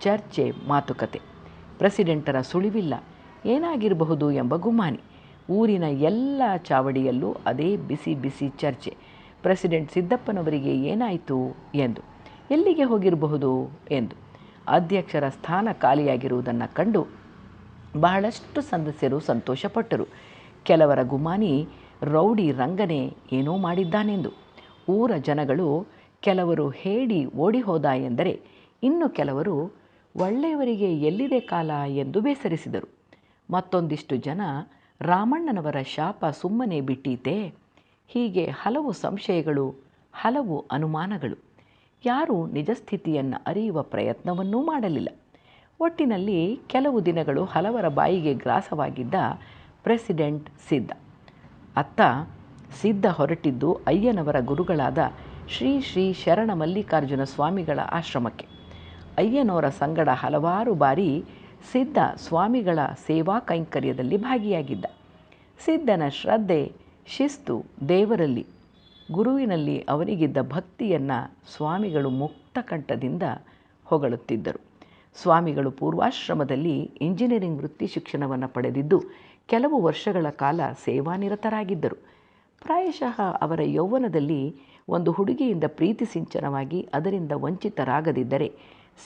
ಚರ್ಚೆ, ಮಾತುಕತೆ. ಪ್ರೆಸಿಡೆಂಟರ ಸುಳಿವಿಲ್ಲ. ಏನಾಗಿರಬಹುದು ಎಂಬ ಗುಮಾನಿ. ಊರಿನ ಎಲ್ಲ ಚಾವಡಿಯಲ್ಲೂ ಅದೇ ಬಿಸಿ ಬಿಸಿ ಚರ್ಚೆ. ಪ್ರೆಸಿಡೆಂಟ್ ಸಿದ್ದಪ್ಪನವರಿಗೆ ಏನಾಯಿತು ಎಂದು. ಎಲ್ಲಿಗೆ ಹೋಗಿರಬಹುದು ಎಂದು. ಅಧ್ಯಕ್ಷರ ಸ್ಥಾನ ಖಾಲಿಯಾಗಿರುವುದನ್ನು ಕಂಡು ಬಹಳಷ್ಟು ಸದಸ್ಯರು ಸಂತೋಷಪಟ್ಟರು. ಕೆಲವರ ಗುಮಾನಿ ರೌಡಿ ರಂಗನೆ ಏನೋ ಮಾಡಿದ್ದಾನೆಂದು. ಊರ ಜನಗಳು ಕೆಲವರು ಹೇಳಿ ಓಡಿ ಹೋದ ಎಂದರೆ ಇನ್ನು ಕೆಲವರು ಒಳ್ಳೆಯವರಿಗೆ ಎಲ್ಲಿದೆ ಕಾಲ ಎಂದು ಬೇಸರಿಸಿದರು. ಮತ್ತೊಂದಿಷ್ಟು ಜನ ರಾಮಣ್ಣನವರ ಶಾಪ ಸುಮ್ಮನೆ ಬಿಟ್ಟೀತೆ? ಹೀಗೆ ಹಲವು ಸಂಶಯಗಳು, ಹಲವು ಅನುಮಾನಗಳು. ಯಾರೂ ನಿಜಸ್ಥಿತಿಯನ್ನು ಅರಿಯುವ ಪ್ರಯತ್ನವನ್ನೂ ಮಾಡಲಿಲ್ಲ. ಒಟ್ಟಿನಲ್ಲಿ ಕೆಲವು ದಿನಗಳು ಹಲವರ ಬಾಯಿಗೆ ಗ್ರಾಸವಾಗಿದ್ದ ಪ್ರೆಸಿಡೆಂಟ್ ಸಿದ್ಧ. ಅತ್ತ ಸಿದ್ಧ ಹೊರಟಿದ್ದು ಅಯ್ಯನವರ ಗುರುಗಳಾದ ಶ್ರೀ ಶ್ರೀ ಶರಣ ಮಲ್ಲಿಕಾರ್ಜುನ ಸ್ವಾಮಿಗಳ ಆಶ್ರಮಕ್ಕೆ. ಅಯ್ಯನವರ ಸಂಗಡ ಹಲವಾರು ಬಾರಿ ಸಿದ್ಧ ಸ್ವಾಮಿಗಳ ಸೇವಾ ಕೈಂಕರ್ಯದಲ್ಲಿ ಭಾಗಿಯಾಗಿದ್ದ. ಸಿದ್ಧನ ಶ್ರದ್ಧೆ, ಶಿಸ್ತು ದೇವರಲ್ಲಿ, ಗುರುವಿನಲ್ಲಿ ಅವನಿಗಿದ್ದ ಭಕ್ತಿಯನ್ನು ಸ್ವಾಮಿಗಳು ಮುಕ್ತಕಂಠದಿಂದ ಹೊಗಳುತ್ತಿದ್ದರು. ಸ್ವಾಮಿಗಳು ಪೂರ್ವಾಶ್ರಮದಲ್ಲಿ ಇಂಜಿನಿಯರಿಂಗ್ ವೃತ್ತಿ ಶಿಕ್ಷಣವನ್ನು ಪಡೆದಿದ್ದು ಕೆಲವು ವರ್ಷಗಳ ಕಾಲ ಸೇವಾನಿರತರಾಗಿದ್ದರು. ಪ್ರಾಯಶಃ ಅವರ ಯೌವನದಲ್ಲಿ ಒಂದು ಹುಡುಗಿಯಿಂದ ಪ್ರೀತಿ ಸಿಂಚನವಾಗಿ ಅದರಿಂದ ವಂಚಿತರಾಗದಿದ್ದರೆ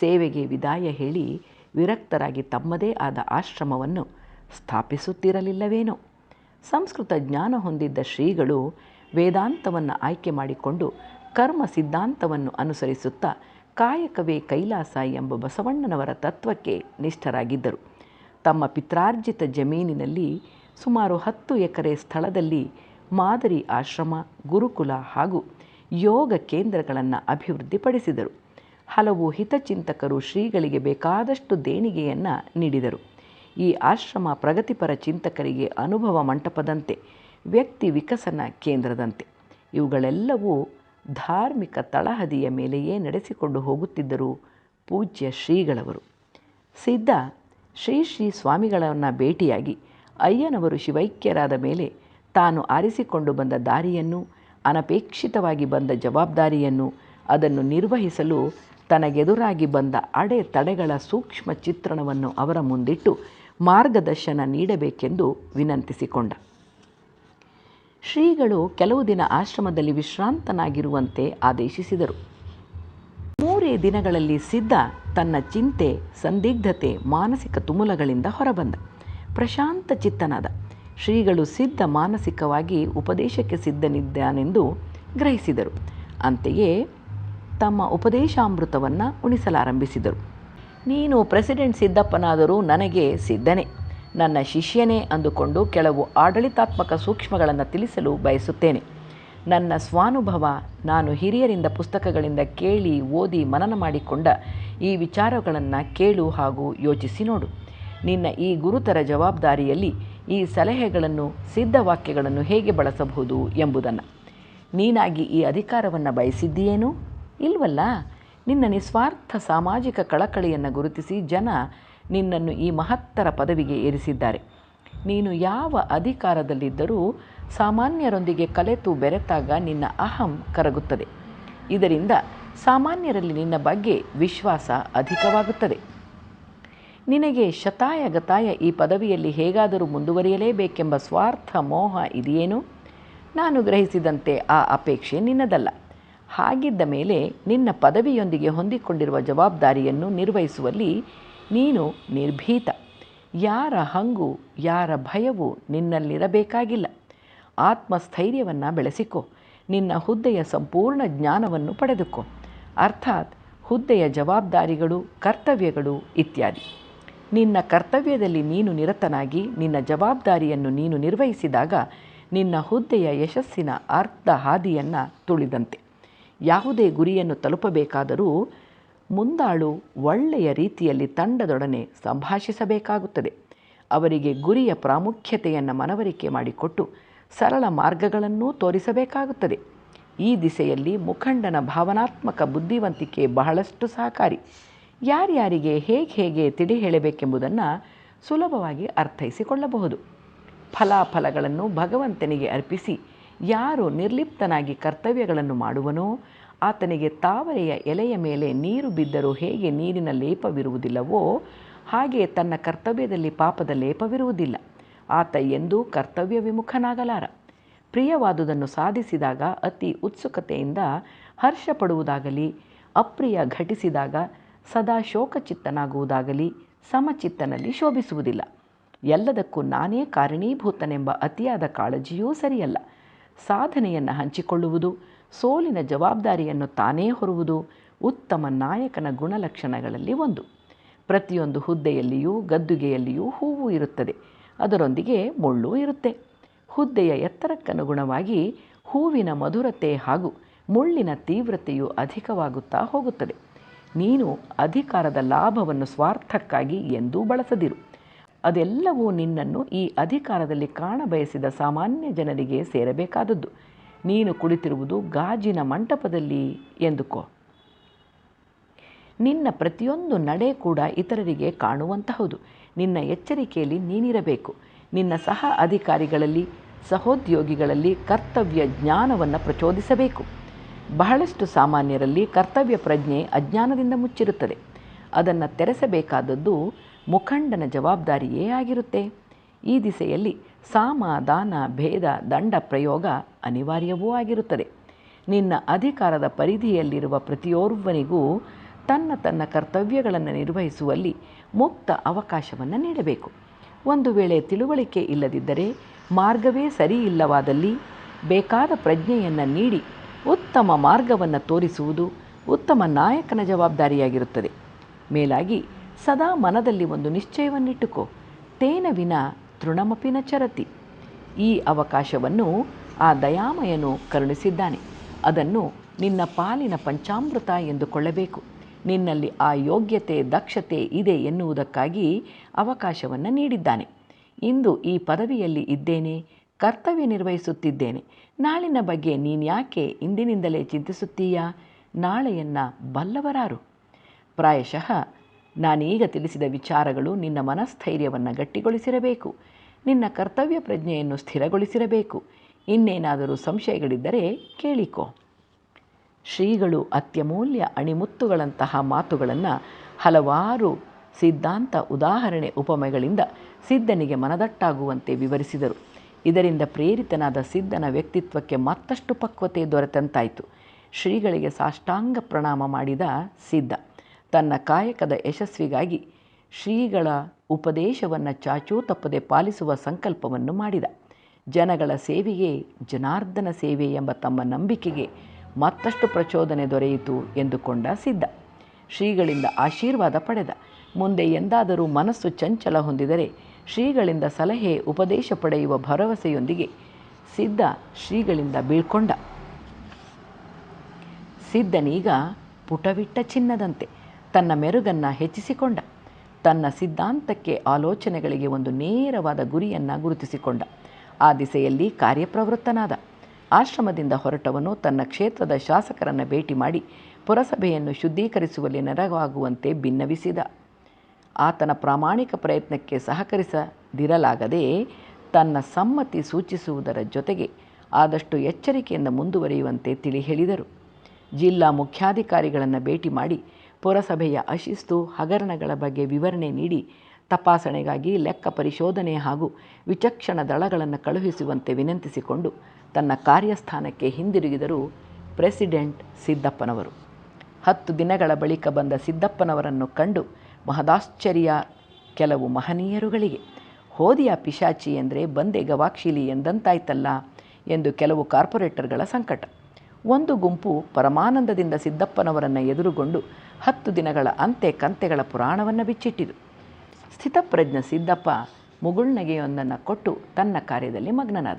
ಸೇವೆಗೆ ವಿದಾಯ ಹೇಳಿ ವಿರಕ್ತರಾಗಿ ತಮ್ಮದೇ ಆದ ಆಶ್ರಮವನ್ನು ಸ್ಥಾಪಿಸುತ್ತಿರಲಿಲ್ಲವೇನೋ. ಸಂಸ್ಕೃತ ಜ್ಞಾನ ಹೊಂದಿದ್ದ ಶ್ರೀಗಳು ವೇದಾಂತವನ್ನು ಆಯ್ಕೆ ಮಾಡಿಕೊಂಡು ಕರ್ಮ ಸಿದ್ಧಾಂತವನ್ನು ಅನುಸರಿಸುತ್ತಾ ಕಾಯಕವೇ ಕೈಲಾಸ ಎಂಬ ಬಸವಣ್ಣನವರ ತತ್ವಕ್ಕೆ ನಿಷ್ಠರಾಗಿದ್ದರು. ತಮ್ಮ ಪಿತ್ರಾರ್ಜಿತ ಜಮೀನಿನಲ್ಲಿ ಸುಮಾರು ಹತ್ತು ಎಕರೆ ಸ್ಥಳದಲ್ಲಿ ಮಾದರಿ ಆಶ್ರಮ, ಗುರುಕುಲ ಹಾಗೂ ಯೋಗ ಕೇಂದ್ರಗಳನ್ನು ಅಭಿವೃದ್ಧಿಪಡಿಸಿದರು. ಹಲವು ಹಿತಚಿಂತಕರು ಶ್ರೀಗಳಿಗೆ ಬೇಕಾದಷ್ಟು ದೇಣಿಗೆಯನ್ನು ನೀಡಿದರು. ಈ ಆಶ್ರಮ ಪ್ರಗತಿಪರ ಚಿಂತಕರಿಗೆ ಅನುಭವ ಮಂಟಪದಂತೆ, ವ್ಯಕ್ತಿ ವಿಕಸನ ಕೇಂದ್ರದಂತೆ. ಇವುಗಳೆಲ್ಲವೂ ಧಾರ್ಮಿಕ ತಳಹದಿಯ ಮೇಲೆಯೇ ನಡೆಸಿಕೊಂಡು ಹೋಗುತ್ತಿದ್ದರು ಪೂಜ್ಯ ಶ್ರೀಗಳವರು. ಸಿದ್ಧ ಶ್ರೀ ಶ್ರೀ ಸ್ವಾಮಿಗಳನ್ನು ಭೇಟಿಯಾಗಿ ಅಯ್ಯನವರು ಶಿವೈಕ್ಯರಾದ ಮೇಲೆ ತಾನು ಆರಿಸಿಕೊಂಡು ಬಂದ ದಾರಿಯನ್ನು, ಅನಪೇಕ್ಷಿತವಾಗಿ ಬಂದ ಜವಾಬ್ದಾರಿಯನ್ನು, ಅದನ್ನು ನಿರ್ವಹಿಸಲು ತನಗೆದುರಾಗಿ ಬಂದ ಅಡೆ ತಡೆಗಳ ಸೂಕ್ಷ್ಮ ಚಿತ್ರಣವನ್ನು ಅವರ ಮುಂದಿಟ್ಟು ಮಾರ್ಗದರ್ಶನ ನೀಡಬೇಕೆಂದು ವಿನಂತಿಸಿಕೊಂಡ. ಶ್ರೀಗಳು ಕೆಲವು ದಿನ ಆಶ್ರಮದಲ್ಲಿ ವಿಶ್ರಾಂತನಾಗಿರುವಂತೆ ಆದೇಶಿಸಿದರು. ಮೂರೇ ದಿನಗಳಲ್ಲಿ ಸಿದ್ಧ ತನ್ನ ಚಿಂತೆ, ಸಂದಿಗ್ಧತೆ, ಮಾನಸಿಕ ತುಮುಲಗಳಿಂದ ಹೊರಬಂದ. ಪ್ರಶಾಂತ ಚಿತ್ತನಾದ. ಶ್ರೀಗಳು ಸಿದ್ಧ ಮಾನಸಿಕವಾಗಿ ಉಪದೇಶಕ್ಕೆ ಸಿದ್ಧನಿದ್ದಾನೆಂದು ಗ್ರಹಿಸಿದರು. ಅಂತೆಯೇ ತಮ್ಮ ಉಪದೇಶಾಮೃತವನ್ನು ಉಣಿಸಲಾರಂಭಿಸಿದರು. ನೀನು ಪ್ರೆಸಿಡೆಂಟ್ ಸಿದ್ದಪ್ಪನಾದರೂ ನನಗೆ ಸಿದ್ಧನೇ. ನನ್ನ ಶಿಷ್ಯನೇ ಅಂದುಕೊಂಡು ಕೆಲವು ಆಡಳಿತಾತ್ಮಕ ಸೂಕ್ಷ್ಮಗಳನ್ನು ತಿಳಿಸಲು ಬಯಸುತ್ತೇನೆ. ನನ್ನ ಸ್ವಾನುಭವ ನಾನು ಹಿರಿಯರಿಂದ ಪುಸ್ತಕಗಳಿಂದ ಕೇಳಿ, ಓದಿ ಮನನ ಮಾಡಿಕೊಂಡ ಈ ವಿಚಾರಗಳನ್ನು ಕೇಳು ಹಾಗೂ ಯೋಚಿಸಿ ನೋಡು. ನಿನ್ನ ಈ ಗುರುತರ ಜವಾಬ್ದಾರಿಯಲ್ಲಿ ಈ ಸಲಹೆಗಳನ್ನು, ಸಿದ್ಧವಾಕ್ಯಗಳನ್ನು ಹೇಗೆ ಬಳಸಬಹುದು ಎಂಬುದನ್ನು. ನೀನಾಗಿ ಈ ಅಧಿಕಾರವನ್ನು ಬಯಸಿದ್ದೀಯೇನು? ಇಲ್ವಲ್ಲ? ನಿನ್ನ ನಿಸ್ವಾರ್ಥ ಸಾಮಾಜಿಕ ಕಳಕಳಿಯನ್ನು ಗುರುತಿಸಿ ಜನ ನಿನ್ನನ್ನು ಈ ಮಹತ್ತರ ಪದವಿಗೆ ಏರಿಸಿದ್ದಾರೆ. ನೀನು ಯಾವ ಅಧಿಕಾರದಲ್ಲಿದ್ದರೂ ಸಾಮಾನ್ಯರೊಂದಿಗೆ ಕಲೆತು ಬೆರೆತಾಗ ನಿನ್ನ ಅಹಂ ಕರಗುತ್ತದೆ. ಇದರಿಂದ ಸಾಮಾನ್ಯರಲ್ಲಿ ನಿನ್ನ ಬಗ್ಗೆ ವಿಶ್ವಾಸ ಅಧಿಕವಾಗುತ್ತದೆ. ನಿನಗೆ ಶತಾಯ ಗತಾಯ ಈ ಪದವಿಯಲ್ಲಿ ಹೇಗಾದರೂ ಮುಂದುವರಿಯಲೇಬೇಕೆಂಬ ಸ್ವಾರ್ಥ ಮೋಹ ಇದೆಯೇನು? ನಾನು ಗ್ರಹಿಸಿದಂತೆ ಆ ಅಪೇಕ್ಷೆ ನಿನ್ನದಲ್ಲ. ಹಾಗಿದ್ದ ಮೇಲೆ ನಿನ್ನ ಪದವಿಯೊಂದಿಗೆ ಹೊಂದಿಕೊಂಡಿರುವ ಜವಾಬ್ದಾರಿಯನ್ನು ನಿರ್ವಹಿಸುವಲ್ಲಿ ನೀನು ನಿರ್ಭೀತ. ಯಾರ ಹಂಗು, ಯಾರ ಭಯವು ನಿನ್ನಲ್ಲಿರಬೇಕಾಗಿಲ್ಲ. ಆತ್ಮಸ್ಥೈರ್ಯವನ್ನು ಬೆಳೆಸಿಕೊ. ನಿನ್ನ ಹುದ್ದೆಯ ಸಂಪೂರ್ಣ ಜ್ಞಾನವನ್ನು ಪಡೆದುಕೋ. ಅರ್ಥಾತ್ ಹುದ್ದೆಯ ಜವಾಬ್ದಾರಿಗಳು, ಕರ್ತವ್ಯಗಳು ಇತ್ಯಾದಿ. ನಿನ್ನ ಕರ್ತವ್ಯದಲ್ಲಿ ನೀನು ನಿರತನಾಗಿ, ನಿನ್ನ ಜವಾಬ್ದಾರಿಯನ್ನು ನೀನು ನಿರ್ವಹಿಸಿದಾಗ ನಿನ್ನ ಹುದ್ದೆಯ ಯಶಸ್ಸಿನ ಅರ್ಧ ಹಾದಿಯನ್ನು ತುಳಿದಂತೆ. ಯಾವುದೇ ಗುರಿಯನ್ನು ತಲುಪಬೇಕಾದರೂ ಮುಂದಾಳು ಒಳ್ಳೆಯ ರೀತಿಯಲ್ಲಿ ತಂಡದೊಡನೆ ಸಂಭಾಷಿಸಬೇಕಾಗುತ್ತದೆ. ಅವರಿಗೆ ಗುರಿಯ ಪ್ರಾಮುಖ್ಯತೆಯನ್ನು ಮನವರಿಕೆ ಮಾಡಿಕೊಟ್ಟು ಸರಳ ಮಾರ್ಗಗಳನ್ನೂ ತೋರಿಸಬೇಕಾಗುತ್ತದೆ. ಈ ದಿಸೆಯಲ್ಲಿ ಮುಖಂಡನ ಭಾವನಾತ್ಮಕ ಬುದ್ಧಿವಂತಿಕೆ ಬಹಳಷ್ಟು ಸಹಕಾರಿ. ಯಾರ್ಯಾರಿಗೆ ಹೇಗೆ ಹೇಗೆ ತಿಳಿ ಹೇಳಬೇಕೆಂಬುದನ್ನು ಸುಲಭವಾಗಿ ಅರ್ಥೈಸಿಕೊಳ್ಳಬಹುದು. ಫಲಾಫಲಗಳನ್ನು ಭಗವಂತನಿಗೆ ಅರ್ಪಿಸಿ ಯಾರು ನಿರ್ಲಿಪ್ತನಾಗಿ ಕರ್ತವ್ಯಗಳನ್ನು ಮಾಡುವನೋ ಆತನಿಗೆ ತಾವರೆಯ ಎಲೆಯ ಮೇಲೆ ನೀರು ಬಿದ್ದರೂ ಹೇಗೆ ನೀರಿನ ಲೇಪವಿರುವುದಿಲ್ಲವೋ ಹಾಗೆ ತನ್ನ ಕರ್ತವ್ಯದಲ್ಲಿ ಪಾಪದ ಲೇಪವಿರುವುದಿಲ್ಲ. ಆತ ಎಂದೂ ಕರ್ತವ್ಯ ವಿಮುಖನಾಗಲಾರ ಪ್ರಿಯವಾದುದನ್ನು ಸಾಧಿಸಿದಾಗ ಅತಿ ಉತ್ಸುಕತೆಯಿಂದ ಹರ್ಷ ಪಡುವುದಾಗಲಿ ಅಪ್ರಿಯ ಘಟಿಸಿದಾಗ ಸದಾ ಶೋಕಚಿತ್ತನಾಗುವುದಾಗಲಿ, ಸಮಚಿತ್ತನಲ್ಲಿ ಶೋಭಿಸುವುದಿಲ್ಲ. ಎಲ್ಲದಕ್ಕೂ ನಾನೇ ಕಾರಣೀಭೂತನೆಂಬ ಅತಿಯಾದ ಕಾಳಜಿಯೂ ಸರಿಯಲ್ಲ. ಸಾಧನೆಯನ್ನು ಹಂಚಿಕೊಳ್ಳುವುದು ಸೋಲಿನ ಜವಾಬ್ದಾರಿಯನ್ನು ತಾನೇ ಹೊರುವುದು ಉತ್ತಮ ನಾಯಕನ ಗುಣಲಕ್ಷಣಗಳಲ್ಲಿ ಒಂದು. ಪ್ರತಿಯೊಂದು ಹುದ್ದೆಯಲ್ಲಿಯೂ ಗದ್ದುಗೆಯಲ್ಲಿಯೂ ಹೂವು ಇರುತ್ತದೆ. ಅದರೊಂದಿಗೆ ಮುಳ್ಳು ಇರುತ್ತೆ. ಹುದ್ದೆಯ ಎತ್ತರಕ್ಕನುಗುಣವಾಗಿ ಹೂವಿನ ಮಧುರತೆ ಹಾಗೂ ಮುಳ್ಳಿನ ತೀವ್ರತೆಯು ಅಧಿಕವಾಗುತ್ತಾ ಹೋಗುತ್ತದೆ. ನೀನು ಅಧಿಕಾರದ ಲಾಭವನ್ನು ಸ್ವಾರ್ಥಕ್ಕಾಗಿ ಎಂದೂ ಬಳಸದಿರು. ಅದೆಲ್ಲವೂ ನಿನ್ನನ್ನು ಈ ಅಧಿಕಾರದಲ್ಲಿ ಕಾಣಬಯಸಿದ ಸಾಮಾನ್ಯ ಜನರಿಗೆ ಸೇರಬೇಕಾದದ್ದು. ನೀನು ಕುಳಿತಿರುವುದು ಗಾಜಿನ ಮಂಟಪದಲ್ಲಿ ಎಂದುಕೋ. ನಿನ್ನ ಪ್ರತಿಯೊಂದು ನಡೆ ಕೂಡ ಇತರರಿಗೆ ಕಾಣುವಂತಹುದು. ನಿನ್ನ ಎಚ್ಚರಿಕೆಯಲ್ಲಿ ನೀನಿರಬೇಕು. ನಿನ್ನ ಸಹ ಅಧಿಕಾರಿಗಳಲ್ಲಿ, ಸಹೋದ್ಯೋಗಿಗಳಲ್ಲಿ ಕರ್ತವ್ಯ ಜ್ಞಾನವನ್ನು ಪ್ರಚೋದಿಸಬೇಕು. ಬಹಳಷ್ಟು ಸಾಮಾನ್ಯರಲ್ಲಿ ಕರ್ತವ್ಯ ಪ್ರಜ್ಞೆ ಅಜ್ಞಾನದಿಂದ ಮುಚ್ಚಿರುತ್ತದೆ. ಅದನ್ನು ತೆರೆಸಬೇಕಾದದ್ದು ಮುಖಂಡನ ಜವಾಬ್ದಾರಿಯೇ ಆಗಿರುತ್ತೆ. ಈ ದಿಸೆಯಲ್ಲಿ ಸಾಮ ದಾನ ಭೇದ ದಂಡ ಪ್ರಯೋಗ ಅನಿವಾರ್ಯವೂ ಆಗಿರುತ್ತದೆ. ನಿನ್ನ ಅಧಿಕಾರದ ಪರಿಧಿಯಲ್ಲಿರುವ ಪ್ರತಿಯೋರ್ವನಿಗೂ ತನ್ನ ತನ್ನ ಕರ್ತವ್ಯಗಳನ್ನು ನಿರ್ವಹಿಸುವಲ್ಲಿ ಮುಕ್ತ ಅವಕಾಶವನ್ನು ನೀಡಬೇಕು. ಒಂದು ವೇಳೆ ತಿಳುವಳಿಕೆ ಇಲ್ಲದಿದ್ದರೆ ಮಾರ್ಗವೇ ಸರಿ ಇಲ್ಲವಾದಲ್ಲಿ ಬೇಕಾದ ಪ್ರಜ್ಞೆಯನ್ನು ನೀಡಿ ಉತ್ತಮ ಮಾರ್ಗವನ್ನು ತೋರಿಸುವುದು ಉತ್ತಮ ನಾಯಕನ ಜವಾಬ್ದಾರಿಯಾಗಿರುತ್ತದೆ. ಮೇಲಾಗಿ ಸದಾ ಮನದಲ್ಲಿ ಒಂದು ನಿಶ್ಚಯವನ್ನಿಟ್ಟುಕೋ. ತೇನ ವಿನ ತೃಣಮಪಿನ ಚರತಿ. ಈ ಅವಕಾಶವನ್ನು ಆ ದಯಾಮಯನು ಕರುಣಿಸಿದ್ದಾನೆ. ಅದನ್ನು ನಿನ್ನ ಪಾಲಿನ ಪಂಚಾಮೃತ ಎಂದುಕೊಳ್ಳಬೇಕು. ನಿನ್ನಲ್ಲಿ ಆ ಯೋಗ್ಯತೆ, ದಕ್ಷತೆ ಇದೆ ಎನ್ನುವುದಕ್ಕಾಗಿ ಅವಕಾಶವನ್ನು ನೀಡಿದ್ದಾನೆ. ಇಂದು ಈ ಪದವಿಯಲ್ಲಿ ಇದ್ದೇನೆ, ಕರ್ತವ್ಯ ನಿರ್ವಹಿಸುತ್ತಿದ್ದೇನೆ. ನಾಳಿನ ಬಗ್ಗೆ ನೀನ್ಯಾಕೆ ಇಂದಿನಿಂದಲೇ ಚಿಂತಿಸುತ್ತೀಯಾ? ನಾಳೆಯನ್ನು ಬಲ್ಲವರಾರು. ಪ್ರಾಯಶಃ ನಾನೀಗ ತಿಳಿಸಿದ ವಿಚಾರಗಳು ನಿನ್ನ ಮನಸ್ಥೈರ್ಯವನ್ನು ಗಟ್ಟಿಗೊಳಿಸಿರಬೇಕು. ನಿನ್ನ ಕರ್ತವ್ಯ ಪ್ರಜ್ಞೆಯನ್ನು ಸ್ಥಿರಗೊಳಿಸಿರಬೇಕು. ಇನ್ನೇನಾದರೂ ಸಂಶಯಗಳಿದ್ದರೆ ಕೇಳಿಕೋ. ಶ್ರೀಗಳು ಅತ್ಯಮೂಲ್ಯ ಅಣಿಮುತ್ತುಗಳಂತಹ ಮಾತುಗಳನ್ನು ಹಲವಾರು ಸಿದ್ಧಾಂತ ಉದಾಹರಣೆ ಉಪಮೆಗಳಿಂದ ಸಿದ್ಧನಿಗೆ ಮನದಟ್ಟಾಗುವಂತೆ ವಿವರಿಸಿದರು. ಇದರಿಂದ ಪ್ರೇರಿತನಾದ ಸಿದ್ಧನ ವ್ಯಕ್ತಿತ್ವಕ್ಕೆ ಮತ್ತಷ್ಟು ಪಕ್ವತೆ ದೊರೆತಂತಾಯಿತು. ಶ್ರೀಗಳಿಗೆ ಸಾಷ್ಟಾಂಗ ಪ್ರಣಾಮ ಮಾಡಿದ ಸಿದ್ಧ. ತನ್ನ ಕಾಯಕದ ಯಶಸ್ವಿಗಾಗಿ ಶ್ರೀಗಳ ಉಪದೇಶವನ್ನು ಚಾಚೂ ತಪ್ಪದೆ ಪಾಲಿಸುವ ಸಂಕಲ್ಪವನ್ನು ಮಾಡಿದ. ಜನಗಳ ಸೇವೆಯೇ ಜನಾರ್ದನ ಸೇವೆ ಎಂಬ ತಮ್ಮ ನಂಬಿಕೆಗೆ ಮತ್ತಷ್ಟು ಪ್ರಚೋದನೆ ದೊರೆಯಿತು ಎಂದುಕೊಂಡ ಸಿದ್ಧ. ಶ್ರೀಗಳಿಂದ ಆಶೀರ್ವಾದ ಪಡೆದ. ಮುಂದೆ ಎಂದಾದರೂ ಮನಸ್ಸು ಚಂಚಲ ಹೊಂದಿದರೆ ಶ್ರೀಗಳಿಂದ ಸಲಹೆ, ಉಪದೇಶ ಪಡೆಯುವ ಭರವಸೆಯೊಂದಿಗೆ ಸಿದ್ಧ ಶ್ರೀಗಳಿಂದ ಬೀಳ್ಕೊಂಡ. ಸಿದ್ಧನೀಗ ಪುಟವಿಟ್ಟ ಚಿನ್ನದಂತೆ ತನ್ನ ಮೆರುಗನ್ನು ಹೆಚ್ಚಿಸಿಕೊಂಡ. ತನ್ನ ಸಿದ್ಧಾಂತಕ್ಕೆ ಆಲೋಚನೆಗಳಿಗೆ ಒಂದು ನೇರವಾದ ಗುರಿಯನ್ನು ಗುರುತಿಸಿಕೊಂಡ. ಆ ದಿಸೆಯಲ್ಲಿ ಕಾರ್ಯಪ್ರವೃತ್ತನಾದ. ಆಶ್ರಮದಿಂದ ಹೊರಟವನು ತನ್ನ ಕ್ಷೇತ್ರದ ಶಾಸಕರನ್ನು ಭೇಟಿ ಮಾಡಿ ಪುರಸಭೆಯನ್ನು ಶುದ್ಧೀಕರಿಸುವಲ್ಲಿ ನೆರವಾಗುವಂತೆ ಭಿನ್ನವಿಸಿದ ಆತನ ಪ್ರಾಮಾಣಿಕ ಪ್ರಯತ್ನಕ್ಕೆ ಸಹಕರಿಸದಿರಲಾಗದೆ ತನ್ನ ಸಮ್ಮತಿ ಸೂಚಿಸುವುದರ ಜೊತೆಗೆ ಆದಷ್ಟು ಎಚ್ಚರಿಕೆಯಿಂದ ಮುಂದುವರಿಯುವಂತೆ ತಿಳಿ ಹೇಳಿದರು. ಜಿಲ್ಲಾ ಮುಖ್ಯಾಧಿಕಾರಿಗಳನ್ನು ಭೇಟಿ ಮಾಡಿ ಪುರಸಭೆಯ ಅಶಿಸ್ತು ಹಗರಣಗಳ ಬಗ್ಗೆ ವಿವರಣೆ ನೀಡಿ ತಪಾಸಣೆಗಾಗಿ ಲೆಕ್ಕ ಪರಿಶೋಧನೆ ಹಾಗೂ ವಿಚಕ್ಷಣ ದಳಗಳನ್ನು ಕಳುಹಿಸುವಂತೆ ವಿನಂತಿಸಿಕೊಂಡು ತನ್ನ ಕಾರ್ಯಸ್ಥಾನಕ್ಕೆ ಹಿಂದಿರುಗಿದರು ಪ್ರೆಸಿಡೆಂಟ್ ಸಿದ್ದಪ್ಪನವರು. ಹತ್ತು ದಿನಗಳ ಬಳಿಕ ಬಂದ ಸಿದ್ದಪ್ಪನವರನ್ನು ಕಂಡು ಮಹದಾಶ್ಚರ್ಯ ಕೆಲವು ಮಹನೀಯರುಗಳಿಗೆ, ಹೋದಿಯ ಪಿಶಾಚಿ ಎಂದರೆ ಬಂದೆ ಗವಾಕ್ಷಿಲಿ ಎಂದಂತಾಯ್ತಲ್ಲ ಎಂದು ಕೆಲವು ಕಾರ್ಪೊರೇಟರ್ಗಳ ಸಂಕಟ. ಒಂದು ಗುಂಪು ಪರಮಾನಂದದಿಂದ ಸಿದ್ದಪ್ಪನವರನ್ನು ಎದುರುಗೊಂಡು ಹತ್ತು ದಿನಗಳ ಅಂತೆ ಕಂತೆಗಳ ಪುರಾಣವನ್ನು ಬಿಚ್ಚಿಟ್ಟಿತು. ಸ್ಥಿತಪ್ರಜ್ಞ ಸಿದ್ದಪ್ಪ ಮುಗುಳ್ನಗೆಯೊಂದನ್ನು ಕೊಟ್ಟು ತನ್ನ ಕಾರ್ಯದಲ್ಲಿ ಮಗ್ನನಾದ.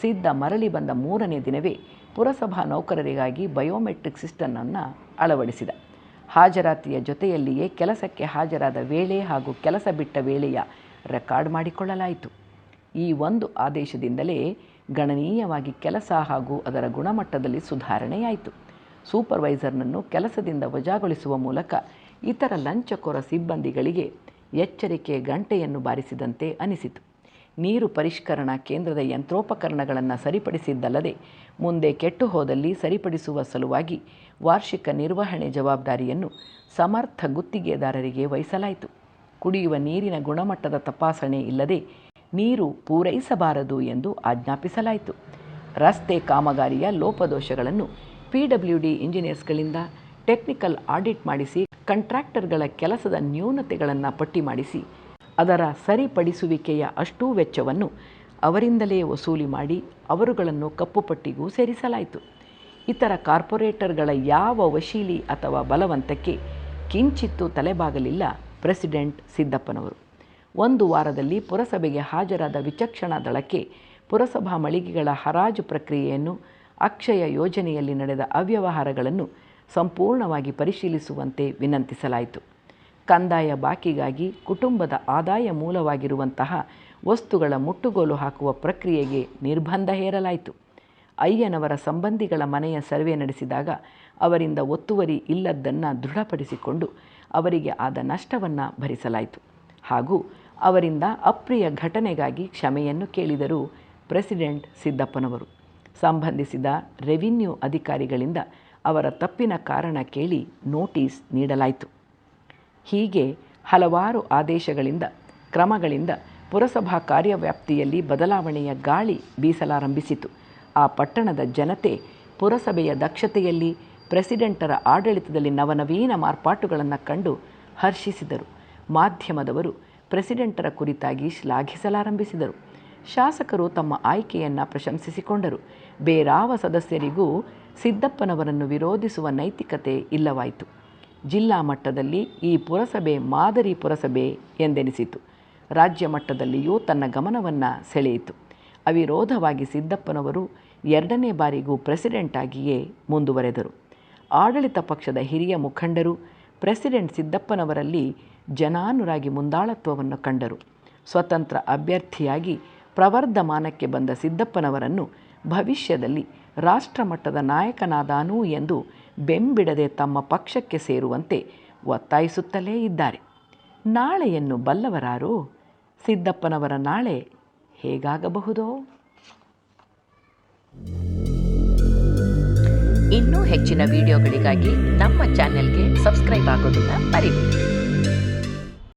ಸಿದ್ಧ ಮರಳಿ ಬಂದ ಮೂರನೇ ದಿನವೇ ಪುರಸಭಾ ನೌಕರರಿಗಾಗಿ ಬಯೋಮೆಟ್ರಿಕ್ ಸಿಸ್ಟಮನ್ನು ಅಳವಡಿಸಿದ. ಹಾಜರಾತಿಯ ಜೊತೆಯಲ್ಲಿಯೇ ಕೆಲಸಕ್ಕೆ ಹಾಜರಾದ ವೇಳೆ ಹಾಗೂ ಕೆಲಸ ಬಿಟ್ಟ ವೇಳೆಯ ರೆಕಾರ್ಡ್ ಮಾಡಿಕೊಳ್ಳಲಾಯಿತು. ಈ ಒಂದು ಆದೇಶದಿಂದಲೇ ಗಣನೀಯವಾಗಿ ಕೆಲಸ ಹಾಗೂ ಅದರ ಗುಣಮಟ್ಟದಲ್ಲಿ ಸುಧಾರಣೆಯಾಯಿತು. ಸೂಪರ್ವೈಸರ್ನನ್ನು ಕೆಲಸದಿಂದ ವಜಾಗೊಳಿಸುವ ಮೂಲಕ ಇತರ ಲಂಚಕೊರ ಸಿಬ್ಬಂದಿಗಳಿಗೆ ಎಚ್ಚರಿಕೆ ಗಂಟೆಯನ್ನು ಬಾರಿಸಿದಂತೆ ಅನಿಸಿತು. ನೀರು ಪರಿಷ್ಕರಣಾ ಕೇಂದ್ರದ ಯಂತ್ರೋಪಕರಣಗಳನ್ನು ಸರಿಪಡಿಸಿದ್ದಲ್ಲದೆ ಮುಂದೆ ಕೆಟ್ಟು ಹೋದಲ್ಲಿ ಸರಿಪಡಿಸುವ ಸಲುವಾಗಿ ವಾರ್ಷಿಕ ನಿರ್ವಹಣೆ ಜವಾಬ್ದಾರಿಯನ್ನು ಸಮರ್ಥ ಗುತ್ತಿಗೆದಾರರಿಗೆ ವಹಿಸಲಾಯಿತು. ಕುಡಿಯುವ ನೀರಿನ ಗುಣಮಟ್ಟದ ತಪಾಸಣೆ ಇಲ್ಲದೆ ನೀರು ಪೂರೈಸಬಾರದು ಎಂದು ಆಜ್ಞಾಪಿಸಲಾಯಿತು. ರಸ್ತೆ ಕಾಮಗಾರಿಯ ಲೋಪದೋಷಗಳನ್ನು ಪಿ ಡಬ್ಲ್ಯೂ ಡಿ ಇಂಜಿನಿಯರ್ಸ್ಗಳಿಂದ ಟೆಕ್ನಿಕಲ್ ಆಡಿಟ್ ಮಾಡಿಸಿ, ಕಂಟ್ರಾಕ್ಟರ್ಗಳ ಕೆಲಸದ ನ್ಯೂನತೆಗಳನ್ನು ಪಟ್ಟಿ ಮಾಡಿಸಿ, ಅದರ ಸರಿಪಡಿಸುವಿಕೆಯ ಅಷ್ಟೂ ವೆಚ್ಚವನ್ನು ಅವರಿಂದಲೇ ವಸೂಲಿ ಮಾಡಿ ಅವರುಗಳನ್ನು ಕಪ್ಪುಪಟ್ಟಿಗೂ ಸೇರಿಸಲಾಯಿತು. ಇತರ ಕಾರ್ಪೊರೇಟರ್ಗಳ ಯಾವ ವಶೀಲಿ ಅಥವಾ ಬಲವಂತಕ್ಕೆ ಕಿಂಚಿತ್ತು ತಲೆಬಾಗಲಿಲ್ಲ ಪ್ರೆಸಿಡೆಂಟ್ ಸಿದ್ದಪ್ಪನವರು. ಒಂದು ವಾರದಲ್ಲಿ ಪುರಸಭೆಗೆ ಹಾಜರಾದ ವಿಚಕ್ಷಣಾ ದಳಕ್ಕೆ ಪುರಸಭಾ ಮಳಿಗೆಗಳ ಹರಾಜು ಪ್ರಕ್ರಿಯೆಯನ್ನು ಅಕ್ಷಯ ಯೋಜನೆಯಲ್ಲಿ ನಡೆದ ಅವ್ಯವಹಾರಗಳನ್ನು ಸಂಪೂರ್ಣವಾಗಿ ಪರಿಶೀಲಿಸುವಂತೆ ವಿನಂತಿಸಲಾಯಿತು. ಕಂದಾಯ ಬಾಕಿಗಾಗಿ ಕುಟುಂಬದ ಆದಾಯ ಮೂಲವಾಗಿರುವಂತಹ ವಸ್ತುಗಳ ಮುಟ್ಟುಗೋಲು ಹಾಕುವ ಪ್ರಕ್ರಿಯೆಗೆ ನಿರ್ಬಂಧ ಹೇರಲಾಯಿತು. ಅಯ್ಯನವರ ಸಂಬಂಧಿಗಳ ಮನೆಯ ಸರ್ವೆ ನಡೆಸಿದಾಗ ಅವರಿಂದ ಒತ್ತುವರಿ ಇಲ್ಲದ್ದನ್ನು ದೃಢಪಡಿಸಿಕೊಂಡು ಅವರಿಗೆ ಆದ ನಷ್ಟವನ್ನು ಭರಿಸಲಾಯಿತು. ಹಾಗೂ ಅವರಿಂದ ಅಪ್ರಿಯ ಘಟನೆಗಾಗಿ ಕ್ಷಮೆಯನ್ನು ಕೇಳಿದರು ಪ್ರೆಸಿಡೆಂಟ್ ಸಿದ್ದಪ್ಪನವರು. ಸಂಬಂಧಿಸಿದ ರೆವಿನ್ಯೂ ಅಧಿಕಾರಿಗಳಿಂದ ಅವರ ತಪ್ಪಿನ ಕಾರಣ ಕೇಳಿ ನೋಟಿಸ್ ನೀಡಲಾಯಿತು. ಹೀಗೆ ಹಲವಾರು ಆದೇಶಗಳಿಂದ, ಕ್ರಮಗಳಿಂದ ಪುರಸಭಾ ಕಾರ್ಯವ್ಯಾಪ್ತಿಯಲ್ಲಿ ಬದಲಾವಣೆಯ ಗಾಳಿ ಬೀಸಲಾರಂಭಿಸಿತು. ಆ ಪಟ್ಟಣದ ಜನತೆ ಪುರಸಭೆಯ ದಕ್ಷತೆಯಲ್ಲಿ ಪ್ರೆಸಿಡೆಂಟರ ಆಡಳಿತದಲ್ಲಿ ನವನವೀನ ಮಾರ್ಪಾಟುಗಳನ್ನು ಕಂಡು ಹರ್ಷಿಸಿದರು. ಮಾಧ್ಯಮದವರು ಪ್ರೆಸಿಡೆಂಟರ ಕುರಿತಾಗಿ ಶ್ಲಾಘಿಸಲಾರಂಭಿಸಿದರು. ಶಾಸಕರು ತಮ್ಮ ಆಯ್ಕೆಯನ್ನು ಪ್ರಶಂಸಿಸಿಕೊಂಡರು. ಬೇರಾವ ಸದಸ್ಯರಿಗೂ ಸಿದ್ದಪ್ಪನವರನ್ನು ವಿರೋಧಿಸುವ ನೈತಿಕತೆ ಇಲ್ಲವಾಯಿತು. ಜಿಲ್ಲಾ ಮಟ್ಟದಲ್ಲಿ ಈ ಪುರಸಭೆ ಮಾದರಿ ಪುರಸಭೆ ಎಂದೆನಿಸಿತು. ರಾಜ್ಯ ಮಟ್ಟದಲ್ಲಿಯೂ ತನ್ನ ಗಮನವನ್ನು ಸೆಳೆಯಿತು. ಅವಿರೋಧವಾಗಿ ಸಿದ್ದಪ್ಪನವರು ಎರಡನೇ ಬಾರಿಗೂ ಪ್ರೆಸಿಡೆಂಟ್ ಆಗಿಯೇ ಮುಂದುವರೆದರು. ಆಡಳಿತ ಪಕ್ಷದ ಹಿರಿಯ ಮುಖಂಡರು ಪ್ರೆಸಿಡೆಂಟ್ ಸಿದ್ದಪ್ಪನವರಲ್ಲಿ ಜನಾನುರಾಗಿ ಮುಂದಾಳತ್ವವನ್ನು ಕಂಡರು. ಸ್ವತಂತ್ರ ಅಭ್ಯರ್ಥಿಯಾಗಿ ಪ್ರವರ್ಧಮಾನಕ್ಕೆ ಬಂದ ಸಿದ್ದಪ್ಪನವರನ್ನು ಭವಿಷ್ಯದಲ್ಲಿ ರಾಷ್ಟ್ರಮಟ್ಟದ ನಾಯಕನಾದಾನು ಎಂದು ಬೆಂಬಿಡದೆ ತಮ್ಮ ಪಕ್ಷಕ್ಕೆ ಸೇರುವಂತೆ ಒತ್ತಾಯಿಸುತ್ತಲೇ ಇದ್ದಾರೆ. ನಾಳೆಯನ್ನು ಬಲ್ಲವರಾರು? ಸಿದ್ದಪ್ಪನವರ ನಾಳೆ ಹೇಗಾಗಬಹುದೋ? ಇನ್ನೂ ಹೆಚ್ಚಿನ ವಿಡಿಯೋಗಳಿಗಾಗಿ ನಮ್ಮ ಚಾನೆಲ್ಗೆ ಸಬ್ಸ್ಕ್ರೈಬ್ ಆಗೋದನ್ನು ಮರಿಬೇಡಿ.